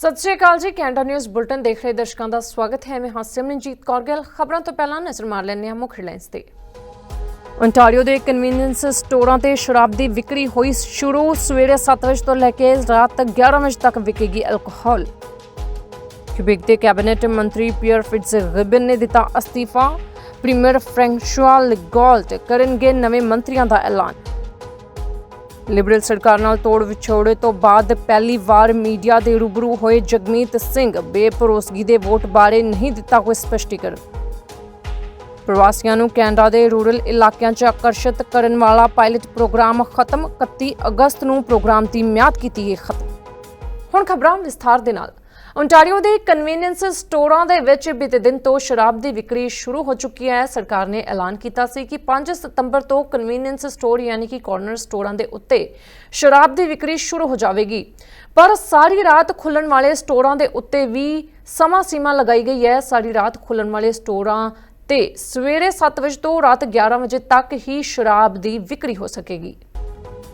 ਸਤਿ ਸ਼੍ਰੀ ਅਕਾਲ ਜੀ, Canada news bulletin ਦੇਖ ਰਹੇ ਦਰਸ਼ਕਾਂ ਦਾ ਸਵਾਗਤ ਹੈ। ਮੈਂ ਹਾਂ ਸਿਮਰਨਜੀਤ ਕੌਰ ਗਿੱਲ। ਖਬਰਾਂ ਤੋਂ ਪਹਿਲਾਂ ਨਜ਼ਰ ਮਾਰ ਲੈਂਦੇ ਹਾਂ ਮੁੱਖ ਹੈਡਲਾਈਨਸ ਤੇ। ontario ਦੇ ਕਨਵੀਨੀਅੰਸ ਸਟੋਰਾਂ ਤੇ ਸ਼ਰਾਬ ਦੀ ਵਿਕਰੀ ਹੋਈ ਸ਼ੁਰੂ। ਸਵੇਰੇ 7 ਵਜੇ ਤੋਂ ਲੈ ਕੇ ਰਾਤ 11 ਵਜੇ ਤੱਕ ਵਿਕੇਗੀ ਅਲਕੋਹਲ ਕਿਊਬਿਕ ਦੇ ਕੈਬਨਿਟ ਮੰਤਰੀ ਪੀਅਰ ਫਿਟਜ਼ਗਿਬਨ ਨੇ ਦਿੱਤਾ ਅਸਤੀਫਾ। ਪ੍ਰੀਮੀਅਰ ਫ੍ਰੈਂਕਸ਼ੂਆ ਗੋਲਟ ਕਰਨਗੇ ਨਵੇਂ ਮੰਤਰੀਆਂ ਦਾ ਐਲਾਨ। ਲਿਬਰਲ ਸਰਕਾਰ ਨਾਲ ਤੋੜ ਵਿਛੋੜੇ ਤੋਂ ਬਾਅਦ ਪਹਿਲੀ ਵਾਰ ਮੀਡੀਆ ਦੇ ਰੂਬਰੂ ਹੋਏ ਜਗਮੀਤ ਸਿੰਘ ਬੇਪਰੋਸਗੀ ਦੇ ਵੋਟ ਬਾਰੇ ਨਹੀਂ ਦਿੱਤਾ ਕੋਈ ਸਪਸ਼ਟੀਕਰਨ। ਪ੍ਰਵਾਸੀਆਂ ਨੂੰ ਕੈਨੇਡਾ ਦੇ ਰੂਰਲ ਇਲਾਕਿਆਂ 'ਚ ਆਕਰਸ਼ਿਤ ਕਰਨ ਵਾਲਾ ਪਾਇਲਟ ਪ੍ਰੋਗਰਾਮ ਖਤਮ 31 ਅਗਸਤ ਨੂੰ ਪ੍ਰੋਗਰਾਮ ਦੀ ਮਿਆਦ ਕੀਤੀ ਹੈ ਖਤਮ। ਹੁਣ ਖਬਰਾਂ ਵਿਸਥਾਰ ਦੇ ਨਾਲ। ਓਨਟਾਰੀਓ ਦੇ ਕਨਵੀਨੀਅੰਸ ਸਟੋਰਾਂ ਦੇ ਵਿੱਚ ਬੀਤੇ ਦਿਨ ਤੋਂ ਸ਼ਰਾਬ ਦੀ ਵਿਕਰੀ ਸ਼ੁਰੂ ਹੋ ਚੁੱਕੀ ਹੈ। ਸਰਕਾਰ ਨੇ ਐਲਾਨ ਕੀਤਾ ਸੀ ਕਿ 5 ਸਤੰਬਰ ਤੋਂ ਕਨਵੀਨੀਅੰਸ ਸਟੋਰ ਯਾਨੀ ਕਿ ਕਾਰਨਰ ਸਟੋਰਾਂ ਦੇ ਉੱਤੇ ਸ਼ਰਾਬ ਦੀ ਵਿਕਰੀ ਸ਼ੁਰੂ ਹੋ ਜਾਵੇਗੀ। ਪਰ ਸਾਰੀ ਰਾਤ ਖੁੱਲਣ ਵਾਲੇ ਸਟੋਰਾਂ ਦੇ ਉੱਤੇ ਵੀ ਸਮਾਂ ਸੀਮਾ ਲਗਾਈ ਗਈ ਹੈ। ਸਾਰੀ ਰਾਤ ਖੁੱਲਣ ਵਾਲੇ ਸਟੋਰਾਂ ਤੇ ਸਵੇਰੇ 7 ਵਜੇ ਤੋਂ ਰਾਤ 11 ਵਜੇ ਤੱਕ ਹੀ ਸ਼ਰਾਬ ਦੀ ਵਿਕਰੀ ਹੋ ਸਕੇਗੀ।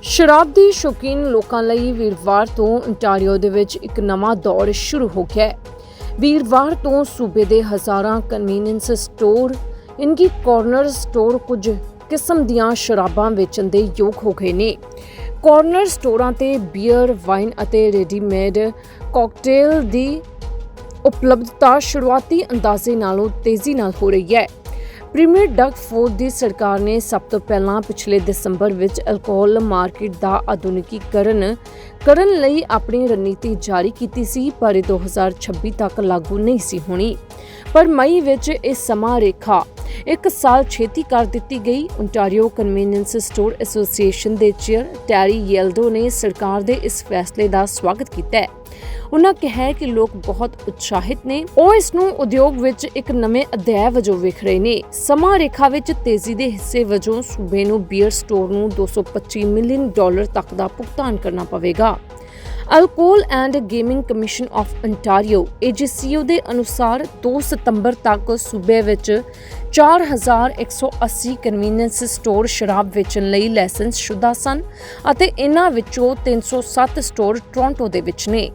ਸ਼ਰਾਬ ਦੇ ਸ਼ੌਕੀਨ ਲੋਕਾਂ ਲਈ ਵੀਰਵਾਰ ਤੋਂ ontario ਦੇ ਵਿੱਚ ਇੱਕ ਨਵਾਂ ਦੌਰ ਸ਼ੁਰੂ ਹੋ ਗਿਆ ਹੈ। ਵੀਰਵਾਰ ਤੋਂ ਸੂਬੇ ਦੇ ਹਜ਼ਾਰਾਂ ਕਨਵੀਨੀਅੰਸ ਸਟੋਰ ਇਨਕੀ ਕਾਰਨਰ ਸਟੋਰ ਕੁਝ ਕਿਸਮ ਦੀਆਂ ਸ਼ਰਾਬਾਂ ਵੇਚਣ ਦੇ ਯੋਗ ਹੋ ਗਏ ਨੇ। ਕਾਰਨਰ ਸਟੋਰਾਂ ਤੇ ਬੀਅਰ ਵਾਈਨ ਅਤੇ ਰੈਡੀਮੇਡ ਕਾਕਟੇਲ ਦੀ ਉਪਲਬਧਤਾ ਸ਼ੁਰੂਆਤੀ ਅੰਦਾਜ਼ੇ ਨਾਲੋਂ ਤੇਜ਼ੀ ਨਾਲ ਹੋ ਰਹੀ ਹੈ। ਪ੍ਰੀਮੀਅਰ ਡਗ ਫੋਰਡ ਦੀ ਸਰਕਾਰ ਨੇ ਸਭ ਤੋਂ ਪਹਿਲਾਂ ਪਿਛਲੇ ਦਸੰਬਰ ਵਿੱਚ ਅਲਕੋਹਲ ਮਾਰਕੀਟ ਦਾ ਆਧੁਨਿਕੀਕਰਨ ਕਰਨ ਲਈ ਆਪਣੀ ਰਣਨੀਤੀ ਜਾਰੀ ਕੀਤੀ ਸੀ, ਪਰ ਇਹ 2026 ਤੱਕ ਲਾਗੂ ਨਹੀਂ ਸੀ ਹੋਣੀ। ਪਰ ਮਈ ਵਿੱਚ ਇਹ ਸਮਾਂ ਰੇਖਾ ਇੱਕ ਸਾਲ ਛੇਤੀ ਕਰ ਦਿੱਤੀ ਗਈ। ਓਨਟਾਰੀਓ ਕਨਵੀਨੀਅੰਸ ਸਟੋਰ ਐਸੋਸੀਏਸ਼ਨ ਦੇ ਚੇਅਰ ਟੈਰੀ ਯੈਲਡੋ ਨੇ ਸਰਕਾਰ ਦੇ ਇਸ ਫੈਸਲੇ ਦਾ ਸਵਾਗਤ ਕੀਤਾ ਹੈ। ਉਹਨਾਂ ਕਿਹਾ ਕਿ ਲੋਕ ਬਹੁਤ ਉਤਸ਼ਾਹਿਤ ਨੇ। ਉਹ ਇਸ ਨੂੰ ਉਦਯੋਗ ਵਿੱਚ ਇੱਕ ਨਵੇਂ ਅਧਿਆਇ ਵਜੋਂ ਵੇਖ ਰਹੇ ਨੇ। ਸਮਾਂ ਰੇਖਾ ਵਿੱਚ ਤੇਜ਼ੀ ਦੇ ਹਿੱਸੇ ਵਜੋਂ ਸੂਬੇ ਨੂੰ ਬੀਅਰ ਸਟੋਰ ਨੂੰ 225 ਮਿਲੀਅਨ ਡਾਲਰ ਤੱਕ ਦਾ ਭੁਗਤਾਨ ਕਰਨਾ ਪਵੇਗਾ। Alcohol and gaming commission of ontario AGCO ਦੇ ਅਨੁਸਾਰ 2 ਸਤੰਬਰ ਤੱਕ ਸੂਬੇ ਵਿੱਚ 4180 ਕਨਵੀਨੀਅੰਸ ਸਟੋਰ ਸ਼ਰਾਬ ਵੇਚਣ ਲਈ ਲਾਇਸੈਂਸ ਸ਼ੁਦਾ ਸਨ ਅਤੇ ਇਹਨਾਂ ਵਿੱਚੋਂ 307 ਸਟੋਰ ਟੋਰਾਂਟੋ ਦੇ ਵਿੱਚ ਨੇ।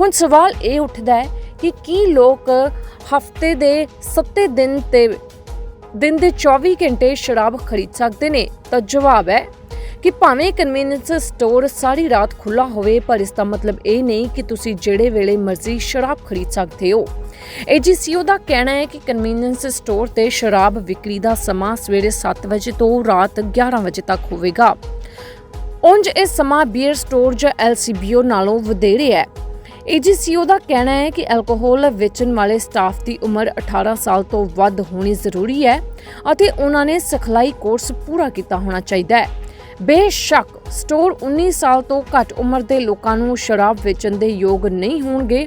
ਹੁਣ ਸਵਾਲ ਇਹ ਉੱਠਦਾ ਹੈ ਕਿ ਕੀ ਲੋਕ ਹਫ਼ਤੇ ਦੇ 7 ਦਿਨ ਤੇ, ਦਿਨ ਦੇ 24 ਘੰਟੇ ਸ਼ਰਾਬ ਖਰੀਦ ਸਕਦੇ ਨੇ? ਤਾਂ ਜਵਾਬ ਹੈ ਕਿ ਭਾਵੇਂ ਕਨਵੀਨੀਅੰਸ ਸਟੋਰ ਸਾਰੀ ਰਾਤ ਖੁੱਲਾ ਹੋਵੇ, ਪਰ ਇਸ ਦਾ ਮਤਲਬ ਇਹ ਨਹੀਂ ਕਿ ਤੁਸੀਂ ਜਿਹੜੇ ਵੇਲੇ ਮਰਜ਼ੀ ਸ਼ਰਾਬ ਖਰੀਦ ਸਕਦੇ ਹੋ। AGCO ਦਾ ਕਹਿਣਾ ਹੈ ਕਿ ਕਨਵੀਨੈਂਸ ਸਟੋਰ ਤੇ ਸ਼ਰਾਬ ਵਿਕਰੀ ਦਾ ਸਮਾਂ ਸਵੇਰੇ 7 ਵਜੇ ਤੋਂ ਰਾਤ 11 ਵਜੇ ਤੱਕ ਹੋਵੇਗਾ। ਉਂਝ ਇਹ ਸਮਾਂ ਬੀਅਰ ਸਟੋਰ ਜਾਂ LCBO ਨਾਲੋਂ ਵਧੇਰੇ ਹੈ। AGCO ਦਾ ਕਹਿਣਾ ਹੈ ਕਿ ਐਲਕੋਹਲ ਵੇਚਣ ਵਾਲੇ ਸਟਾਫ ਦੀ ਉਮਰ 18 ਸਾਲ ਤੋਂ ਵੱਧ ਹੋਣੀ ਜ਼ਰੂਰੀ ਹੈ ਅਤੇ ਉਹਨਾਂ ਨੇ ਸਿਖਲਾਈ ਕੋਰਸ ਪੂਰਾ ਕੀਤਾ ਹੋਣਾ ਚਾਹੀਦਾ ਹੈ। ਬੇਸ਼ੱਕ ਸਟੋਰ 19 ਸਾਲ ਤੋਂ ਘੱਟ ਉਮਰ ਦੇ ਲੋਕਾਂ ਨੂੰ ਸ਼ਰਾਬ ਵੇਚਣ ਦੇ ਯੋਗ ਨਹੀਂ ਹੋਣਗੇ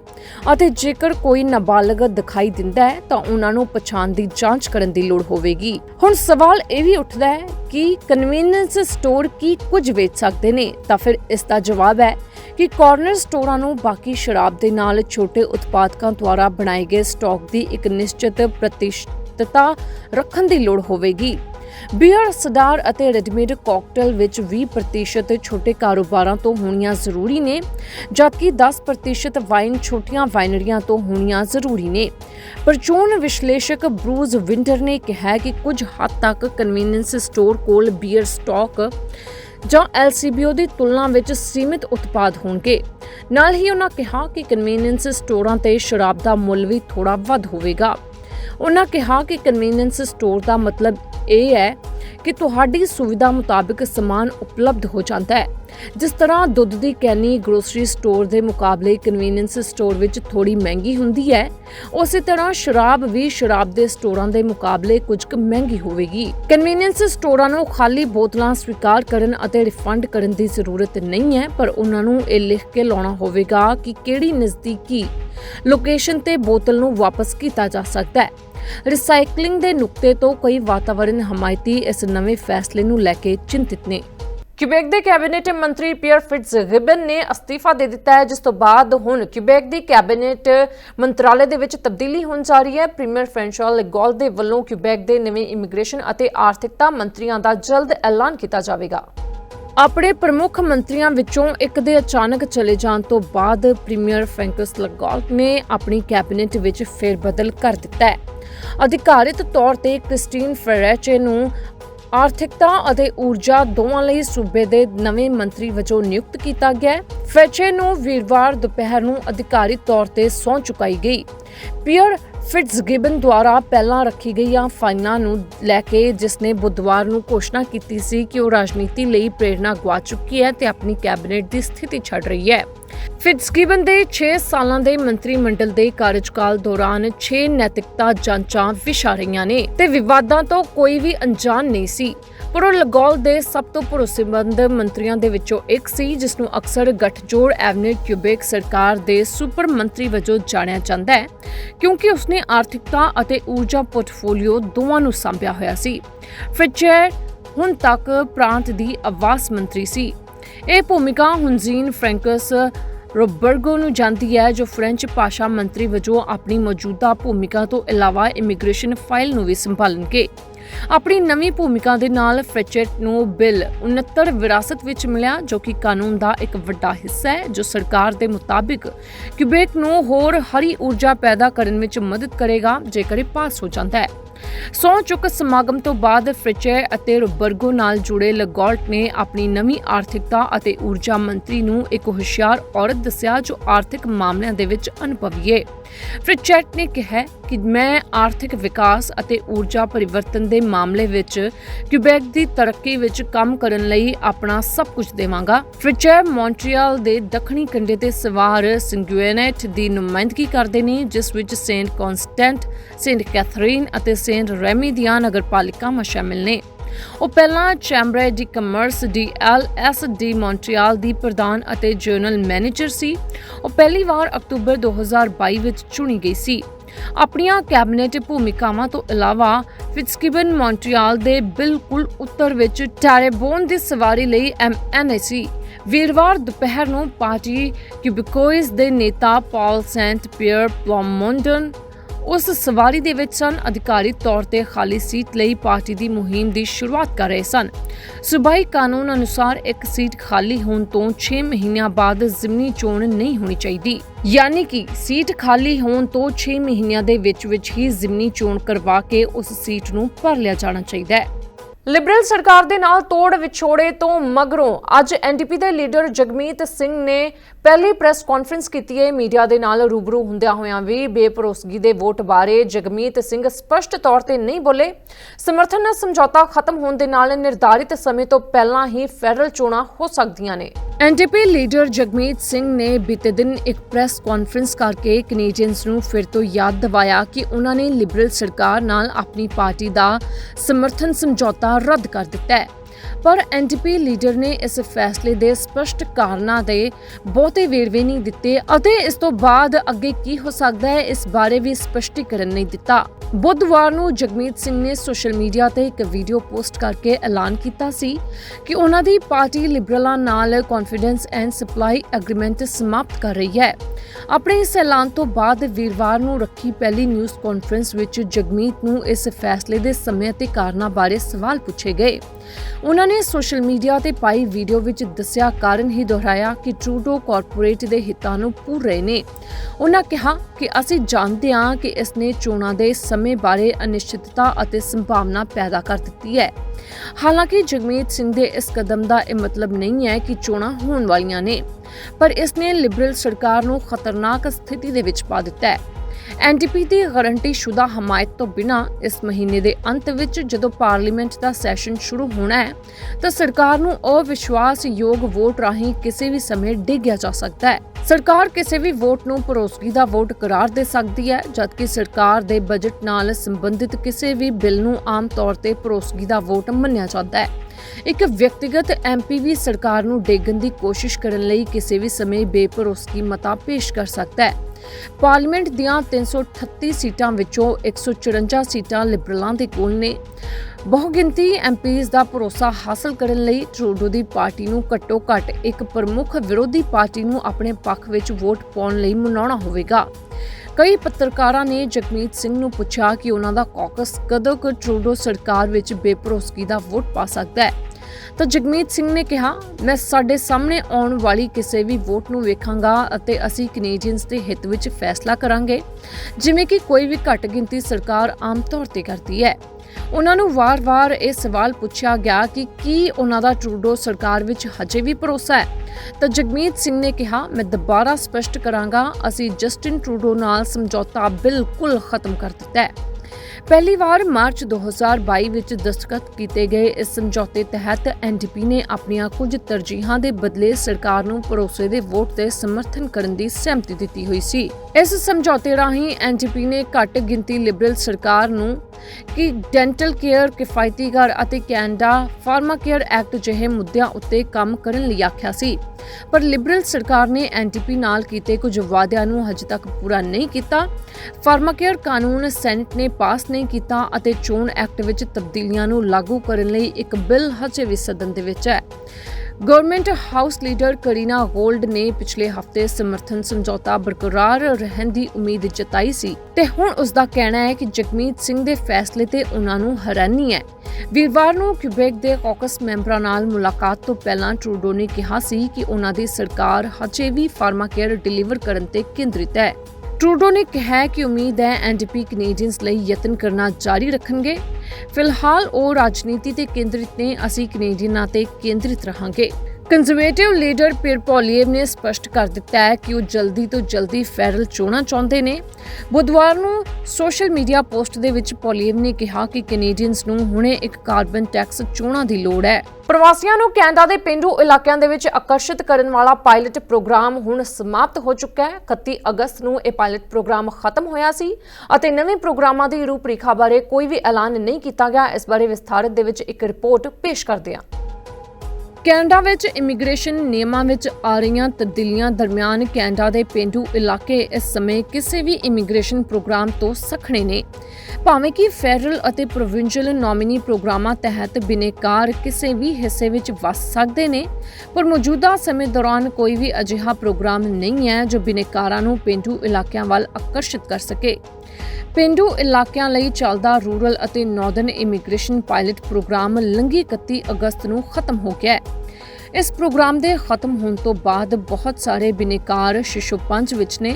ਅਤੇ ਜੇਕਰ ਕੋਈ ਨਾਬਾਲਗ ਦਿਖਾਈ ਦਿੰਦਾ ਹੈ ਤਾਂ ਉਹਨਾਂ ਨੂੰ ਪਛਾਣ ਦੀ ਜਾਂਚ ਕਰਨ ਦੀ ਲੋੜ ਹੋਵੇਗੀ। ਹੁਣ ਸਵਾਲ ਇਹ ਵੀ ਉੱਠਦਾ ਹੈ ਕਿ ਕਨਵੀਨੀਅੰਸ ਸਟੋਰ ਕੀ ਕੁਝ ਵੇਚ ਸਕਦੇ ਨੇ? ਤਾਂ ਫਿਰ ਇਸ ਦਾ ਜਵਾਬ ਹੈ ਕਿ ਕਾਰਨਰ ਸਟੋਰਾਂ ਨੂੰ ਬਾਕੀ ਸ਼ਰਾਬ ਦੇ ਨਾਲ ਛੋਟੇ ਉਤਪਾਦਕਾਂ ਦੁਆਰਾ ਬਣਾਏ ਗਏ ਸਟਾਕ ਦੀ ਇੱਕ ਨਿਸ਼ਚਿਤ ਪ੍ਰਤੀਸ਼ਤਤਾ ਰੱਖਣ ਦੀ ਲੋੜ ਹੋਵੇਗੀ। ਬੀਅਰ, ਸਡਾਰ ਅਤੇ ਰੈਡੀਮੇਡ ਕਾਕਟੇਲ ਵਿੱਚ 20% ਛੋਟੇ ਕਾਰੋਬਾਰਾਂ ਤੋਂ ਹੋਣੀਆਂ ਜ਼ਰੂਰੀ ਨੇ, ਜਦਕਿ 10% ਵਾਈਨ ਛੋਟੀਆਂ ਵਾਈਨਰੀਆਂ ਤੋਂ ਹੋਣੀਆਂ ਜ਼ਰੂਰੀ ਨੇ। ਪਰਚੂਨ ਵਿਸ਼ਲੇਸ਼ਕ ਬਰੂਜ਼ ਵਿੰਟਰ ਨੇ ਕਿਹਾ ਕਿ ਕੁਝ ਹੱਦ ਤੱਕ ਕਨਵੀਨੈਂਸ ਸਟੋਰ ਕੋਲ ਬੀਅਰ ਸਟਾਕ ਜਾਂ LCBO ਦੀ ਤੁਲਨਾ ਵਿੱਚ ਸੀਮਿਤ ਉਤਪਾਦ ਹੋਣਗੇ। ਨਾਲ ਹੀ ਉਹਨਾਂ ਕਿਹਾ ਕਿ ਕਨਵੀਨੈਂਸ ਸਟੋਰਾਂ ਤੇ ਸ਼ਰਾਬ ਦਾ ਮੁੱਲ ਵੀ ਥੋੜਾ ਵੱਧ ਹੋਵੇਗਾ। ਉਹਨਾਂ ਕਿਹਾ ਕਿ ਕਨਵੀਨੈਂਸ ਸਟੋਰ ਦਾ ਮਤਲਬ ਇਹ ਹੈ ਕਿ ਤੁਹਾਡੀ ਸੁਵਿਧਾ ਮੁਤਾਬਕ ਸਮਾਨ ਉਪਲਬਧ ਹੋ ਜਾਂਦਾ ਹੈ। ਜਿਸ ਤਰ੍ਹਾਂ ਦੁੱਧ ਦੀ ਕੈਨੀ ਗਰੋਸਰੀ ਸਟੋਰ ਦੇ ਮੁਕਾਬਲੇ ਕਨਵੀਨੈਂਸ ਸਟੋਰ ਵਿੱਚ ਥੋੜੀ ਮਹਿੰਗੀ ਹੁੰਦੀ ਹੈ, ਉਸੇ ਤਰ੍ਹਾਂ ਸ਼ਰਾਬ ਵੀ ਸ਼ਰਾਬ ਦੇ ਸਟੋਰਾਂ ਦੇ ਮੁਕਾਬਲੇ ਕੁਝ ਕੁ ਮਹਿੰਗੀ ਹੋਵੇਗੀ। ਕਨਵੀਨੈਂਸ ਸਟੋਰਾਂ ਨੂੰ ਖਾਲੀ ਬੋਤਲਾਂ ਸਵੀਕਾਰ ਕਰਨ ਅਤੇ ਰਿਫੰਡ ਕਰਨ ਦੀ ਜ਼ਰੂਰਤ ਨਹੀਂ ਹੈ, ਪਰ ਉਹਨਾਂ ਨੂੰ ਇਹ ਲਿਖ ਕੇ ਲਾਉਣਾ ਹੋਵੇਗਾ ਕਿ ਕਿਹੜੀ ਨਜ਼ਦੀਕੀ ਲੋਕੇਸ਼ਨ ਤੇ ਬੋਤਲ ਨੂੰ ਵਾਪਸ ਕੀਤਾ ਜਾ ਸਕਦਾ ਹੈ। ਰੀਸਾਈਕਲਿੰਗ ਦੇ ਨੁਕਤੇ ਤੋਂ ਕਈ ਵਾਤਾਵਰਣ ਹਮਾਇਤੀ ਇਸ ਨਵੇਂ ਫੈਸਲੇ ਨੂੰ ਲੈ ਕੇ ਚਿੰਤਿਤ ਨੇ। ਕਿਊਬੈਕ ਦੇ ਕੈਬਨਿਟ ਮੰਤਰੀ ਪੀਅਰ ਫਿਟਜ਼ਗਿਬਨ ਨੇ ਅਸਤੀਫਾ ਦੇ ਦਿੱਤਾ ਹੈ, ਜਿਸ ਤੋਂ ਬਾਅਦ ਹੁਣ ਕਿਊਬੈਕ ਦੀ ਕੈਬਨਿਟ ਮੰਤਰਾਲੇ ਦੇ ਵਿੱਚ ਤਬਦੀਲੀ ਹੋਣ ਜਾ ਰਹੀ ਹੈ। ਪ੍ਰੀਮੀਅਰ ਫ੍ਰੈਂਸ਼ਲ ਗੋਲ ਦੇ ਵੱਲੋਂ ਕਿਊਬੈਕ ਦੇ ਨਵੇਂ ਇਮੀਗ੍ਰੇਸ਼ਨ ਅਤੇ ਆਰਥਿਕਤਾ ਮੰਤਰੀਆਂ ਦਾ ਜਲਦ ਐਲਾਨ ਕੀਤਾ ਜਾਵੇਗਾ। ਆਪਣੇ ਪ੍ਰਮੁੱਖ ਮੰਤਰੀਆਂ ਵਿੱਚੋਂ ਇੱਕ ਦੇ ਅਚਾਨਕ ਚਲੇ ਜਾਣ ਤੋਂ ਬਾਅਦ ਪ੍ਰੀਮੀਅਰ ਫ੍ਰੈਂਕਸ ਲਗਾਲਟ ਨੇ ਆਪਣੀ ਕੈਬਨਿਟ ਵਿੱਚ ਫੇਰਬਦਲ ਕਰ ਦਿੱਤਾ ਹੈ। ਅਧਿਕਾਰਿਤ ਤੌਰ ਤੇ ਕ੍ਰਿਸਟੀਨ ਫਰੈਚੇ ਨੂੰ ਆਰਥਿਕਤਾ ਅਤੇ ਊਰਜਾ ਦੋਵਾਂ ਲਈ ਸੂਬੇ ਦੇ ਨਵੇਂ ਮੰਤਰੀ ਵਜੋਂ ਨਿਯੁਕਤ ਕੀਤਾ ਗਿਆ ਹੈ। ਫੈਚੇ ਨੂੰ ਵੀਰਵਾਰ ਦੁਪਹਿਰ ਨੂੰ ਅਧਿਕਾਰੀ ਤੌਰ ਤੇ ਸਹੁੰ ਚੁਕਾਈ ਗਈ। ਪੀਅਰ ਫਿਟਜ਼ਗਿਬਨ ਦੁਆਰਾ ਪਹਿਲਾਂ ਰੱਖੀ ਗਈਆਂ ਫਾਈਨਾਂ ਨੂੰ ਲੈ ਕੇ ਜਿਸ ਨੇ ਬੁੱਧਵਾਰ ਨੂੰ ਘੋਸ਼ਣਾ ਕੀਤੀ ਸੀ ਕਿ ਉਹ ਰਾਜਨੀਤੀ ਲਈ ਪ੍ਰੇਰਣਾ ਗਵਾ ਚੁੱਕੀ ਹੈ ਤੇ ਆਪਣੀ ਕੈਬਨਿਟ ਦੀ ਸਥਿਤੀ ਛੱਡ ਰਹੀ ਹੈ। ਫਿਟਜ਼ਗਿਬਨ ਦੇ 6 ਸਾਲਾਂ ਦੇ ਮੰਤਰੀ ਮੰਡਲ ਦੇ ਕਾਰਜਕਾਲ ਦੌਰਾਨ 6 ਨੈਤਿਕਤਾ ਜਾਂਚਾਂ ਵਿਛਾ ਰਹੀਆਂ ਨੇ ਤੇ ਵਿਵਾਦਾਂ ਤੋਂ ਕੋਈ ਵੀ ਅਣਜਾਣ ਨਹੀਂ ਸੀ। ਪਰ ਉਹ ਲਗੌਲ ਦੇ ਸਭ ਤੋਂ ਭਰੋਸੇਮੰਦ ਮੰਤਰੀਆਂ ਦੇ ਵਿੱਚੋਂ ਇੱਕ ਸੀ ਜਿਸ ਨੂੰ ਅਕਸਰ ਗੱਠਜੋੜ ਐਵਨਿਟ ਕਿਊਬੇਕ ਸਰਕਾਰ ਦੇ ਸੁਪਰ ਮੰਤਰੀ ਵਜੋਂ ਜਾਣਿਆ ਜਾਂਦਾ ਹੈ, ਕਿਉਂਕਿ ਉਸਨੇ ਆਰਥਿਕਤਾ ਅਤੇ ਊਰਜਾ ਪੋਰਟਫੋਲੀਓ ਦੋਵਾਂ ਨੂੰ ਸੰਭਿਆ ਹੋਇਆ ਸੀ। ਫਿਚਰ ਹੁਣ ਤੱਕ ਪ੍ਰਾਂਤ ਦੀ ਆਵਾਸ ਮੰਤਰੀ ਸੀ। ਇਹ ਭੂਮਿਕਾ ਹੁਨਜ਼ੀਨ ਫ੍ਰੈਂਕਸ ਰੋਬਰਗੋ ਨੂੰ ਜਾਂਦੀ ਹੈ, ਜੋ ਫ੍ਰੈਂਚ ਭਾਸ਼ਾ ਮੰਤਰੀ ਵਜੋਂ ਆਪਣੀ ਮੌਜੂਦਾ ਭੂਮਿਕਾ ਤੋਂ ਇਲਾਵਾ ਇਮੀਗ੍ਰੇਸ਼ਨ ਫਾਈਲ ਨੂੰ ਵੀ ਸੰਭਾਲਣਗੇ। ਆਪਣੀ ਨਵੀਂ ਭੂਮਿਕਾ ਦੇ ਨਾਲ ਫ੍ਰੈਚੇਟ ਨੂੰ ਬਿੱਲ 69 ਵਿਰਾਸਤ ਵਿੱਚ ਮਿਲਿਆ, ਜੋ ਕਿ ਕਾਨੂੰਨ ਦਾ ਇੱਕ ਵੱਡਾ ਹਿੱਸਾ ਹੈ, ਜੋ ਸਰਕਾਰ ਦੇ ਮੁਤਾਬਿਕ ਕਿਊਬੇਕ ਨੂੰ ਹੋਰ ਹਰੀ ਊਰਜਾ ਪੈਦਾ ਕਰਨ ਵਿੱਚ ਮਦਦ ਕਰੇਗਾ, ਜੇਕਰ ਇਹ ਪਾਸ ਹੋ ਜਾਂਦਾ ਹੈ। ਸੌ ਚੁੱਕ ਸਮਾਗਮ ਤੋਂ ਬਾਅਦ ਫ੍ਰਿਚੇ ਅਤੇ ਰੋਬਰਗੋ ਨਾਲ ਜੁੜੇ ਲਗੌਲਟ ਨੇ ਆਪਣੀ ਨਵੀਂ ਆਰਥਿਕਤਾ ਅਤੇ ਊਰਜਾ ਮੰਤਰੀ ਨੂੰ ਇੱਕ ਹੁਸ਼ਿਆਰ ਔਰਤ ਦੱਸਿਆ, ਜੋ ਆਰਥਿਕ ਮਾਮਲਿਆਂ ਦੇ ਵਿੱਚ ਅਨੁਭਵੀ ਹੈ ਫ੍ਰਿਚੈਟ ਨੇ ਕਿਹਾ ਕਿ ਮੈਂ ਆਰਥਿਕ ਵਿਕਾਸ ਅਤੇ ਊਰਜਾ ਪਰਿਵਰਤਨ ਦੇ ਮਾਮਲੇ ਵਿੱਚ ਕਿਊਬੈਕ ਦੀ ਤਰੱਕੀ ਵਿੱਚ ਕੰਮ ਕਰਨ ਲਈ ਆਪਣਾ ਸਭ ਕੁਝ ਦੇਵਾਂਗਾ। ਫ੍ਰਿਚੇ ਮੌਂਟਰੀਅਲ ਦੇ ਦੱਖਣੀ ਕੰਢੇ ਤੇ ਸਵਾਰ ਸਿੰਗੂਏਨੇਟ ਦੀ ਨੁਮਾਇੰਦਗੀ ਕਰਦੇ ਨੇ, ਜਿਸ ਵਿੱਚ ਸੇਂਟ ਕਨਸਟੈਂਟ ਸੇਂਟ ਕੈਥਰੀਨ ਅਤੇ ਸੇਂਟ ਰੈਮੀ ਦੀਆਂ ਨਗਰਪਾਲਿਕਾਵਾਂ ਸ਼ਾਮਿਲ ਨੇ। ਉਹ ਪਹਿਲਾਂ ਚੈਂਬਰ ਦੀ commerce D L S D Montreal ਦੀ ਪ੍ਰਧਾਨ ਅਤੇ ਜਨਰਲ ਮੈਨੇਜਰ ਸੀ। ਉਹ ਪਹਿਲੀ ਵਾਰ ਅਕਤੂਬਰ 2022 ਵਿੱਚ ਚੁਣੀ ਗਈ ਸੀ। ਆਪਣੀਆਂ ਕੈਬਨਿਟ ਭੂਮਿਕਾਵਾਂ ਤੋਂ ਇਲਾਵਾ ਫਿਟਸਕਿਬਨ ਮੌਂਟਰੀਅਲ ਦੇ ਬਿਲਕੁਲ ਉੱਤਰ ਵਿੱਚ ਟੈਰੇਬੋਨ ਦੀ ਸਵਾਰੀ ਲਈ ਐਮਐਨਏਸੀ ਵੀਰਵਾਰ ਦੁਪਹਿਰ ਨੂੰ ਪਾਰਟੀ ਕਿਊਬਿਕੋਇਸ ਦੇ ਨੇਤਾ ਪਾਲ ਸੈਂਟ ਪੀਅਰ ਪਲੋਮੋਂਡਨ ਉਸ ਸਵਾਰੀ ਦੇ ਵਿੱਚ ਸਨ। ਅਧਿਕਾਰੀ ਤੌਰ ਤੇ ਖਾਲੀ ਸੀਟ ਲਈ ਪਾਰਟੀ ਦੀ ਮੁਹਿੰਮ ਦੀ ਸ਼ੁਰੂਆਤ ਕਰ ਰਹੇ ਸਨ। ਸੂਬਾਈ ਕਾਨੂੰਨ ਅਨੁਸਾਰ ਇੱਕ ਸੀਟ ਖਾਲੀ ਹੋਣ ਤੋਂ 6 ਮਹੀਨਿਆਂ ਬਾਅਦ ਜ਼ਿਮਨੀ ਚੋਣ ਨਹੀਂ ਹੋਣੀ ਚਾਹੀਦੀ। ਯਾਨੀ ਕਿ ਸੀਟ ਖਾਲੀ ਹੋਣ ਤੋਂ 6 ਮਹੀਨਿਆਂ ਦੇ ਵਿੱਚ ਵਿੱਚ ਹੀ ਜ਼ਿਮਨੀ ਚੋਣ ਕਰਵਾ ਕੇ ਉਸ ਸੀਟ ਨੂੰ ਭਰ ਲਿਆ ਜਾਣਾ ਚਾਹੀਦਾ ਹੈ। ਲਿਬਰਲ ਸਰਕਾਰ ਦੇ ਨਾਲ ਤੋੜ ਵਿਛੋੜੇ ਤੋਂ ਮਗਰੋਂ ਅੱਜ ਐਨਡੀਪੀ ਦੇ ਲੀਡਰ ਜਗਮੀਤ ਸਿੰਘ ਨੇ ਪਹਿਲੀ ਪ੍ਰੈਸ ਕਾਨਫਰੰਸ ਕੀਤੀ ਹੈ। ਮੀਡੀਆ ਦੇ ਨਾਲ ਰੂਬਰੂ ਹੁੰਦਿਆਂ ਹੋਇਆਂ ਵੀ ਬੇਪਰੋਸਗੀ ਦੇ ਵੋਟ ਬਾਰੇ ਜਗਮੀਤ ਸਿੰਘ ਸਪਸ਼ਟ ਤੌਰ ਤੇ ਨਹੀਂ ਬੋਲੇ। ਸਮਰਥਨ ਸਮਝੌਤਾ ਖਤਮ ਹੋਣ ਦੇ ਨਾਲ ਨਿਰਧਾਰਿਤ ਸਮੇਂ ਤੋਂ ਪਹਿਲਾਂ ਹੀ ਫੈਡਰਲ ਚੋਣਾਂ ਹੋ ਸਕਦੀਆਂ ਨੇ। ਐਨਡੀਪੀ ਲੀਡਰ ਜਗਮੀਤ ਸਿੰਘ ਨੇ ਬੀਤੇ ਦਿਨ ਇੱਕ ਪ੍ਰੈਸ ਕਾਨਫਰੰਸ ਕਰਕੇ ਕੈਨੇਡੀਅਨਸ ਨੂੰ ਫਿਰ ਤੋਂ ਯਾਦ ਦਿਵਾਇਆ ਕਿ ਉਹਨਾਂ ਨੇ ਲਿਬਰਲ ਸਰਕਾਰ ਨਾਲ ਆਪਣੀ ਪਾਰਟੀ ਦਾ ਸਮਰਥਨ ਸਮਝੌਤਾ ਰੱਦ ਕਰ ਦਿੱਤਾ ਹੈ। ਪਰ ਐਨਡੀਪੀ ਲੀਡਰ ਨੇ ਇਸ ਫੈਸਲੇ ਦੇ ਸਪਸ਼ਟ ਕਾਰਨਾਂ ਦੇ ਬਹੁਤੇ ਵੇਰਵੇ ਨਹੀਂ ਦਿੱਤੇ ਅਤੇ ਇਸ ਤੋਂ ਬਾਅਦ ਅੱਗੇ ਕੀ ਹੋ ਸਕਦਾ ਹੈ, ਇਸ ਬਾਰੇ ਵੀ ਸਪਸ਼ਟੀਕਰਨ ਨਹੀਂ ਦਿੱਤਾ। ਬੁੱਧਵਾਰ ਨੂੰ ਜਗਮੀਤ ਸਿੰਘ ਨੇ ਸੋਸ਼ਲ ਮੀਡੀਆ ਤੇ ਇੱਕ ਵੀਡੀਓ ਪੋਸਟ ਕਰਕੇ ਐਲਾਨ ਕੀਤਾ ਸੀ ਕਿ ਉਹਨਾਂ ਦੀ ਪਾਰਟੀ ਲਿਬਰਲਾਂ ਨਾਲ ਕੌਨਫੀਡੈਂਸ ਐਂਡ ਸਪਲਾਈ ਐਗਰੀਮੈਂਟ ਸਮਾਪਤ ਕਰ ਰਹੀ ਹੈ। ਆਪਣੇ ਇਸ ਐਲਾਨ ਤੋਂ ਬਾਅਦ ਵੀਰਵਾਰ ਨੂੰ ਰੱਖੀ ਪਹਿਲੀ ਨਿਊਜ਼ ਕਾਨਫਰੰਸ ਵਿੱਚ ਜਗਮੀਤ ਨੂੰ ਇਸ ਫੈਸਲੇ ਦੇ ਸਮੇਂ ਅਤੇ ਕਾਰਨਾਂ ਬਾਰੇ ਸਵਾਲ ਪੁੱਛੇ ਗਏ। ਉਹਨਾਂ ਨੇ ਸੋਸ਼ਲ ਮੀਡੀਆ ਤੇ ਪਾਈ ਵੀਡੀਓ ਵਿੱਚ ਦੱਸਿਆ ਕਾਰਨ ਹੀ ਦੁਹਰਾਇਆ ਕਿ ਟਰੂਡੋ ਕਾਰਪੋਰੇਟ ਦੇ ਹਿੱਤਾਂ ਨੂੰ ਪੂਰ ਰਹੇ ਨੇ। ਉਹਨਾਂ ਕਿਹਾ ਕਿ ਅਸੀਂ ਜਾਣਦੇ ਹਾਂ ਕਿ ਇਸ ਨੇ ਚੋਣਾਂ ਦੇ ਸਮੇਂ ਬਾਰੇ ਅਨਿਸ਼ਚਿਤਤਾ ਅਤੇ ਸੰਭਾਵਨਾ ਪੈਦਾ ਕਰ ਦਿੱਤੀ ਹੈ। ਹਾਲਾਂਕਿ ਜਗਮੀਤ ਸਿੰਘ ਦੇ ਇਸ ਕਦਮ ਦਾ ਇਹ ਮਤਲਬ ਨਹੀਂ ਹੈ ਕਿ ਚੋਣਾਂ ਹੋਣ ਵਾਲੀਆਂ ਨੇ, ਪਰ ਇਸ ਨੇ ਲਿਬਰਲ ਸਰਕਾਰ ਨੂੰ ਖਤਰਨਾਕ ਸਥਿਤੀ ਦੇ ਵਿੱਚ ਪਾ ਦਿੱਤਾ ਹੈ। ਐਨਡੀਪੀ ਦੀ ਗਾਰੰਟੀਸ਼ੁਦਾ ਹਮਾਇਤ ਤੋਂ ਬਿਨਾਂ ਇਸ ਮਹੀਨੇ ਦੇ ਅੰਤ ਵਿੱਚ ਜਦੋਂ ਪਾਰਲੀਮੈਂਟ ਦਾ ਸੈਸ਼ਨ ਸ਼ੁਰੂ ਹੋਣਾ ਹੈ, ਤਾਂ ਸਰਕਾਰ ਨੂੰ ਅਵਿਸ਼ਵਾਸ ਯੋਗ ਵੋਟ ਰਾਹੀਂ ਕਿਸੇ ਵੀ ਸਮੇਂ ਡਿੱਗਿਆ ਜਾ ਸਕਦਾ ਹੈ। ਸਰਕਾਰ ਕਿਸੇ ਵੀ ਵੋਟ ਨੂੰ ਭਰੋਸਗੀ ਦਾ ਵੋਟ ਕਰਾਰ ਦੇ ਸਕਦੀ ਹੈ, ਜਦਕਿ ਸਰਕਾਰ ਦੇ ਬਜਟ ਨਾਲ ਸੰਬੰਧਿਤ ਕਿਸੇ ਵੀ ਬਿੱਲ ਨੂੰ ਆਮ ਤੌਰ ਤੇ ਭਰੋਸਗੀ ਦਾ ਵੋਟ ਮੰਨਿਆ ਜਾਂਦਾ ਹੈ। ਇੱਕ ਵਿਅਕਤੀਗਤ ਐਮਪੀ ਵੀ ਸਰਕਾਰ ਨੂੰ ਡੇਗਣ ਦੀ ਕੋਸ਼ਿਸ਼ ਕਰਨ ਲਈ ਕਿਸੇ ਵੀ ਸਮੇਂ ਬੇਭਰੋਸਗੀ ਮਤਾ ਪੇਸ਼ ਕਰ ਸਕਦਾ ਹੈ। ਪਾਰਲੀਮੈਂਟ ਦੀਆਂ 338 ਸੀਟਾਂ ਵਿੱਚੋਂ 154 ਸੀਟਾਂ ਲਿਬਰਲਾਂ ਦੇ ਕੋਲ ਨੇ। ਬਹੁਗਿਣਤੀ ਐਮਪੀਜ਼ ਦਾ ਭਰੋਸਾ ਹਾਸਲ ਕਰਨ ਲਈ ਟਰੂਡੋ ਦੀ ਪਾਰਟੀ ਨੂੰ ਘੱਟੋ-ਘੱਟ ਇੱਕ ਪ੍ਰਮੁੱਖ ਵਿਰੋਧੀ ਪਾਰਟੀ ਨੂੰ ਆਪਣੇ ਪੱਖ ਵਿੱਚ ਵੋਟ ਪਾਉਣ ਲਈ ਮਨਾਉਣਾ ਹੋਵੇਗਾ। ਕਈ ਪੱਤਰਕਾਰਾਂ ਨੇ ਜਗਮੀਤ ਸਿੰਘ ਨੂੰ ਪੁੱਛਿਆ ਕਿ ਉਹਨਾਂ ਦਾ ਕਾਕਸ ਕਦੋਂ ਕੁ ਟਰੂਡੋ ਸਰਕਾਰ ਵਿੱਚ ਬੇਭਰੋਸਗੀ ਦਾ ਵੋਟ ਪਾ ਸਕਦਾ ਹੈ। ਤਾਂ ਜਗਮੀਤ ਸਿੰਘ ਨੇ ਕਿਹਾ, ਮੈਂ ਸਾਡੇ ਸਾਹਮਣੇ ਆਉਣ ਵਾਲੀ ਕਿਸੇ ਵੀ ਵੋਟ ਨੂੰ ਵੇਖਾਂਗਾ ਅਤੇ ਅਸੀਂ ਕੈਨੇਡੀਅਨਸ ਦੇ ਹਿੱਤ ਵਿੱਚ ਫੈਸਲਾ ਕਰਾਂਗੇ। ਜਿਵੇਂ ਕਿ ਕੋਈ ਵੀ ਘੱਟ ਗਿਣਤੀ ਸਰਕਾਰ ਆਮ ਤੌਰ ਤੇ ਕਰਦੀ ਹੈ। ਉਹਨਾਂ ਨੂੰ ਵਾਰ-ਵਾਰ ਇਹ ਸਵਾਲ ਪੁੱਛਿਆ ਗਿਆ ਕਿ ਕੀ ਉਹਨਾਂ ਦਾ ਟਰੂਡੋ ਸਰਕਾਰ ਵਿੱਚ ਹਜੇ ਵੀ ਭਰੋਸਾ ਹੈ? ਤਾਂ ਜਗਮੀਤ ਸਿੰਘ ਨੇ ਕਿਹਾ, ਮੈਂ ਦੁਬਾਰਾ ਸਪਸ਼ਟ ਕਰਾਂਗਾ, ਅਸੀਂ ਜਸਟਿਨ ਟਰੂਡੋ ਨਾਲ ਸਮਝੌਤਾ ਬਿਲਕੁਲ ਖਤਮ ਕਰ ਦਿੱਤਾ ਹੈ। ਪਹਿਲੀ ਵਾਰ ਮਾਰਚ 2022 ਵਿੱਚ ਦਸਤਖਤ ਕੀਤੇ ਗਏ ਇਸ ਸਮਝੌਤੇ ਤਹਿਤ ਐਨਡੀਪੀ ਨੇ ਆਪਣੀਆਂ ਕੁਝ ਤਰਜੀਹਾਂ ਦੇ ਬਦਲੇ ਸਰਕਾਰ ਨੂੰ ਭਰੋਸੇ ਦੇ ਵੋਟ ਤੇ ਸਮਰਥਨ ਕਰਨ ਦੀ ਸਹਿਮਤੀ ਦਿੱਤੀ ਹੋਈ ਸੀ। ਇਸ ਸਮਝੌਤੇ ਰਾਹੀਂ ਐਨਡੀਪੀ ਨੇ ਘੱਟ ਗਿਣਤੀ ਲਿਬਰਲ ਸਰਕਾਰ ਨੂੰ ਕਿ ਡੈਂਟਲ ਕੇਅਰ, ਕਿਫਾਇਤੀ ਘਰ ਅਤੇ ਕੈਨੇਡਾ ਫਾਰਮਾ ਕੇਅਰ ਐਕਟ ਜਿਹੇ ਮੁੱਦਿਆਂ ਉੱਤੇ ਕੰਮ ਕਰਨ ਲਈ ਆਖਿਆ ਸੀ। ਪਰ ਲਿਬਰਲ ਸਰਕਾਰ ਨੇ ਐਨਟੀਪੀ ਨਾਲ ਕੀਤੇ ਕੁਝ ਵਾਅਦਿਆਂ ਨੂੰ ਹਜੇ ਤੱਕ ਪੂਰਾ ਨਹੀਂ ਕੀਤਾ। ਫਾਰਮਾ ਕੇਅਰ ਕਾਨੂੰਨ ਸੈਨੇਟ ਨੇ ਪਾਸ ਨਹੀਂ ਕੀਤਾ ਅਤੇ ਚੋਣ ਐਕਟ ਵਿੱਚ ਤਬਦੀਲੀਆਂ ਨੂੰ ਲਾਗੂ ਕਰਨ ਲਈ ਇੱਕ ਬਿੱਲ ਹਜੇ ਵੀ ਸਦਨ ਦੇ ਵਿੱਚ ਹੈ। Government house leader Karina Gould ਨੇ ਪਿਛਲੇ ਹਫ਼ਤੇ ਸਮਰਥਨ ਸਮਝੌਤਾ ਬਰਕਰਾਰ ਰਹਿਣ ਦੀ ਉਮੀਦ ਜਤਾਈ ਸੀ ਤੇ ਹੁਣ ਉਸ ਦਾ ਕਹਿਣਾ ਹੈ ਕਿ ਜਗਮੀਤ ਸਿੰਘ ਦੇ ਫੈਸਲੇ ਤੇ ਉਹਨਾਂ ਨੂੰ ਹੈਰਾਨੀ ਹੈ। ਵੀਰਵਾਰ ਨੂੰ ਕਿਊਬੈਕ ਦੇ ਕਾਕਸ ਮੈਂਬਰਾਂ ਨਾਲ ਮੁਲਾਕਾਤ ਤੋਂ ਪਹਿਲਾਂ ਟਰੂਡੋ ਨੇ ਕਿਹਾ ਸੀ ਕਿ ਉਹਨਾਂ ਦੀ ਸਰਕਾਰ ਹਜੇ ਵੀ ਫਾਰਮਾਕੇਅਰ ਡਿਲੀਵਰ ਕਰਨ ਤੇ ਕੇਂਦਰਿਤ ਹੈ। ਟਰੂਡੋ ਨੇ ਕਿਹਾ ਕਿ ਉਮੀਦ ਹੈ ਐਨਡੀਪੀ ਕੈਨੇਡੀਅਨਸ ਲਈ ਯਤਨ ਕਰਨਾ ਜਾਰੀ ਰੱਖਣਗੇ। ਫਿਲਹਾਲ ਉਹ ਰਾਜਨੀਤੀ ਤੇ ਕੇਂਦਰਿਤ ਨੇ, ਅਸੀਂ ਕੈਨੇਡੀਅਨਾਂ ਤੇ ਕੇਂਦਰਿਤ ਰਹਾਂਗੇ। ਕੰਜ਼ਰਵੇਟਿਵ ਲੀਡਰ ਪਿਰ ਪੋਲੀਏਵ ਨੇ ਸਪਸ਼ਟ ਕਰ ਦਿੱਤਾ ਹੈ ਕਿ ਉਹ ਜਲਦੀ ਤੋਂ ਜਲਦੀ ਫੈਡਰਲ ਚੋਣਾਂ ਚਾਹੁੰਦੇ ਨੇ। ਬੁੱਧਵਾਰ ਨੂੰ ਸੋਸ਼ਲ ਮੀਡੀਆ ਪੋਸਟ ਦੇ ਵਿੱਚ ਪੋਲੀਏਵ ਨੇ ਕਿਹਾ ਕਿ ਕੈਨੇਡੀਅਨਸ ਨੂੰ ਹੁਣੇ ਇੱਕ ਕਾਰਬਨ ਟੈਕਸ ਚੋਣਾਂ ਦੀ ਲੋੜ ਹੈ। ਪ੍ਰਵਾਸੀਆਂ ਨੂੰ ਕੈਨੇਡਾ ਦੇ ਪਿੰਡੂ ਇਲਾਕਿਆਂ ਦੇ ਵਿੱਚ ਆਕਰਸ਼ਿਤ ਕਰਨ ਵਾਲਾ ਪਾਇਲਟ ਪ੍ਰੋਗਰਾਮ ਹੁਣ ਸਮਾਪਤ ਹੋ ਚੁੱਕਾ ਹੈ। 31 ਅਗਸਤ ਨੂੰ ਇਹ ਪਾਇਲਟ ਪ੍ਰੋਗਰਾਮ ਖਤਮ ਹੋਇਆ ਸੀ ਅਤੇ ਨਵੇਂ ਪ੍ਰੋਗਰਾਮਾਂ ਦੀ ਰੂਪਰੇਖਾ ਬਾਰੇ ਕੋਈ ਵੀ ਐਲਾਨ ਨਹੀਂ ਕੀਤਾ ਗਿਆ। ਇਸ ਬਾਰੇ ਵਿਸਥਾਰਤ ਦੇ ਵਿੱਚ ਇੱਕ ਰਿਪੋਰਟ ਪੇਸ਼ ਕਰਦੇ ਹਾਂ। ਕੈਨੇਡਾ ਵਿੱਚ ਇਮੀਗ੍ਰੇਸ਼ਨ ਨਿਯਮਾਂ ਵਿੱਚ ਆ ਰਹੀਆਂ ਤਬਦੀਲੀਆਂ ਦਰਮਿਆਨ ਕੈਨੇਡਾ ਦੇ ਪਿੰਡੂ ਇਲਾਕੇ ਇਸ ਸਮੇਂ ਕਿਸੇ ਵੀ ਇਮੀਗ੍ਰੇਸ਼ਨ ਪ੍ਰੋਗਰਾਮ ਤੋਂ ਸਖਣੇ ਨੇ। ਭਾਵੇਂ ਕਿ ਫੈਡਰਲ ਅਤੇ ਪ੍ਰੋਵਿੰਸ਼ੀਅਲ ਨੋਮਿਨੀ ਪ੍ਰੋਗਰਾਮਾਂ ਤਹਿਤ ਬਿਨੇਕਾਰ ਕਿਸੇ ਵੀ ਹਿੱਸੇ ਵਿੱਚ ਵਸ ਸਕਦੇ ਨੇ, ਪਰ ਮੌਜੂਦਾ ਸਮੇਂ ਦੌਰਾਨ ਕੋਈ ਵੀ ਅਜਿਹਾ ਪ੍ਰੋਗਰਾਮ ਨਹੀਂ ਹੈ ਜੋ ਬਿਨੇਕਾਰਾਂ ਨੂੰ ਪਿੰਡੂ ਇਲਾਕਿਆਂ ਵੱਲ ਆਕਰਸ਼ਿਤ ਕਰ ਸਕੇ। ਪਿੰਡੂ ਇਲਾਕਿਆਂ ਲਈ ਚੱਲਦਾ ਰੂਰਲ ਅਤੇ ਨਾਰਦਰਨ ਇਮੀਗ੍ਰੇਸ਼ਨ ਪਾਇਲਟ ਪ੍ਰੋਗਰਾਮ ਲੰਘੀ 31 ਅਗਸਤ ਨੂੰ ਖਤਮ ਹੋ ਗਿਆ ਹੈ। ਇਸ ਪ੍ਰੋਗਰਾਮ ਦੇ ਖਤਮ ਹੋਣ ਤੋਂ ਬਾਅਦ ਬਹੁਤ ਸਾਰੇ ਬਿਨੇਕਾਰ ਸ਼ਿਸ਼ੋਪੰਜ ਵਿੱਚ ਨੇ।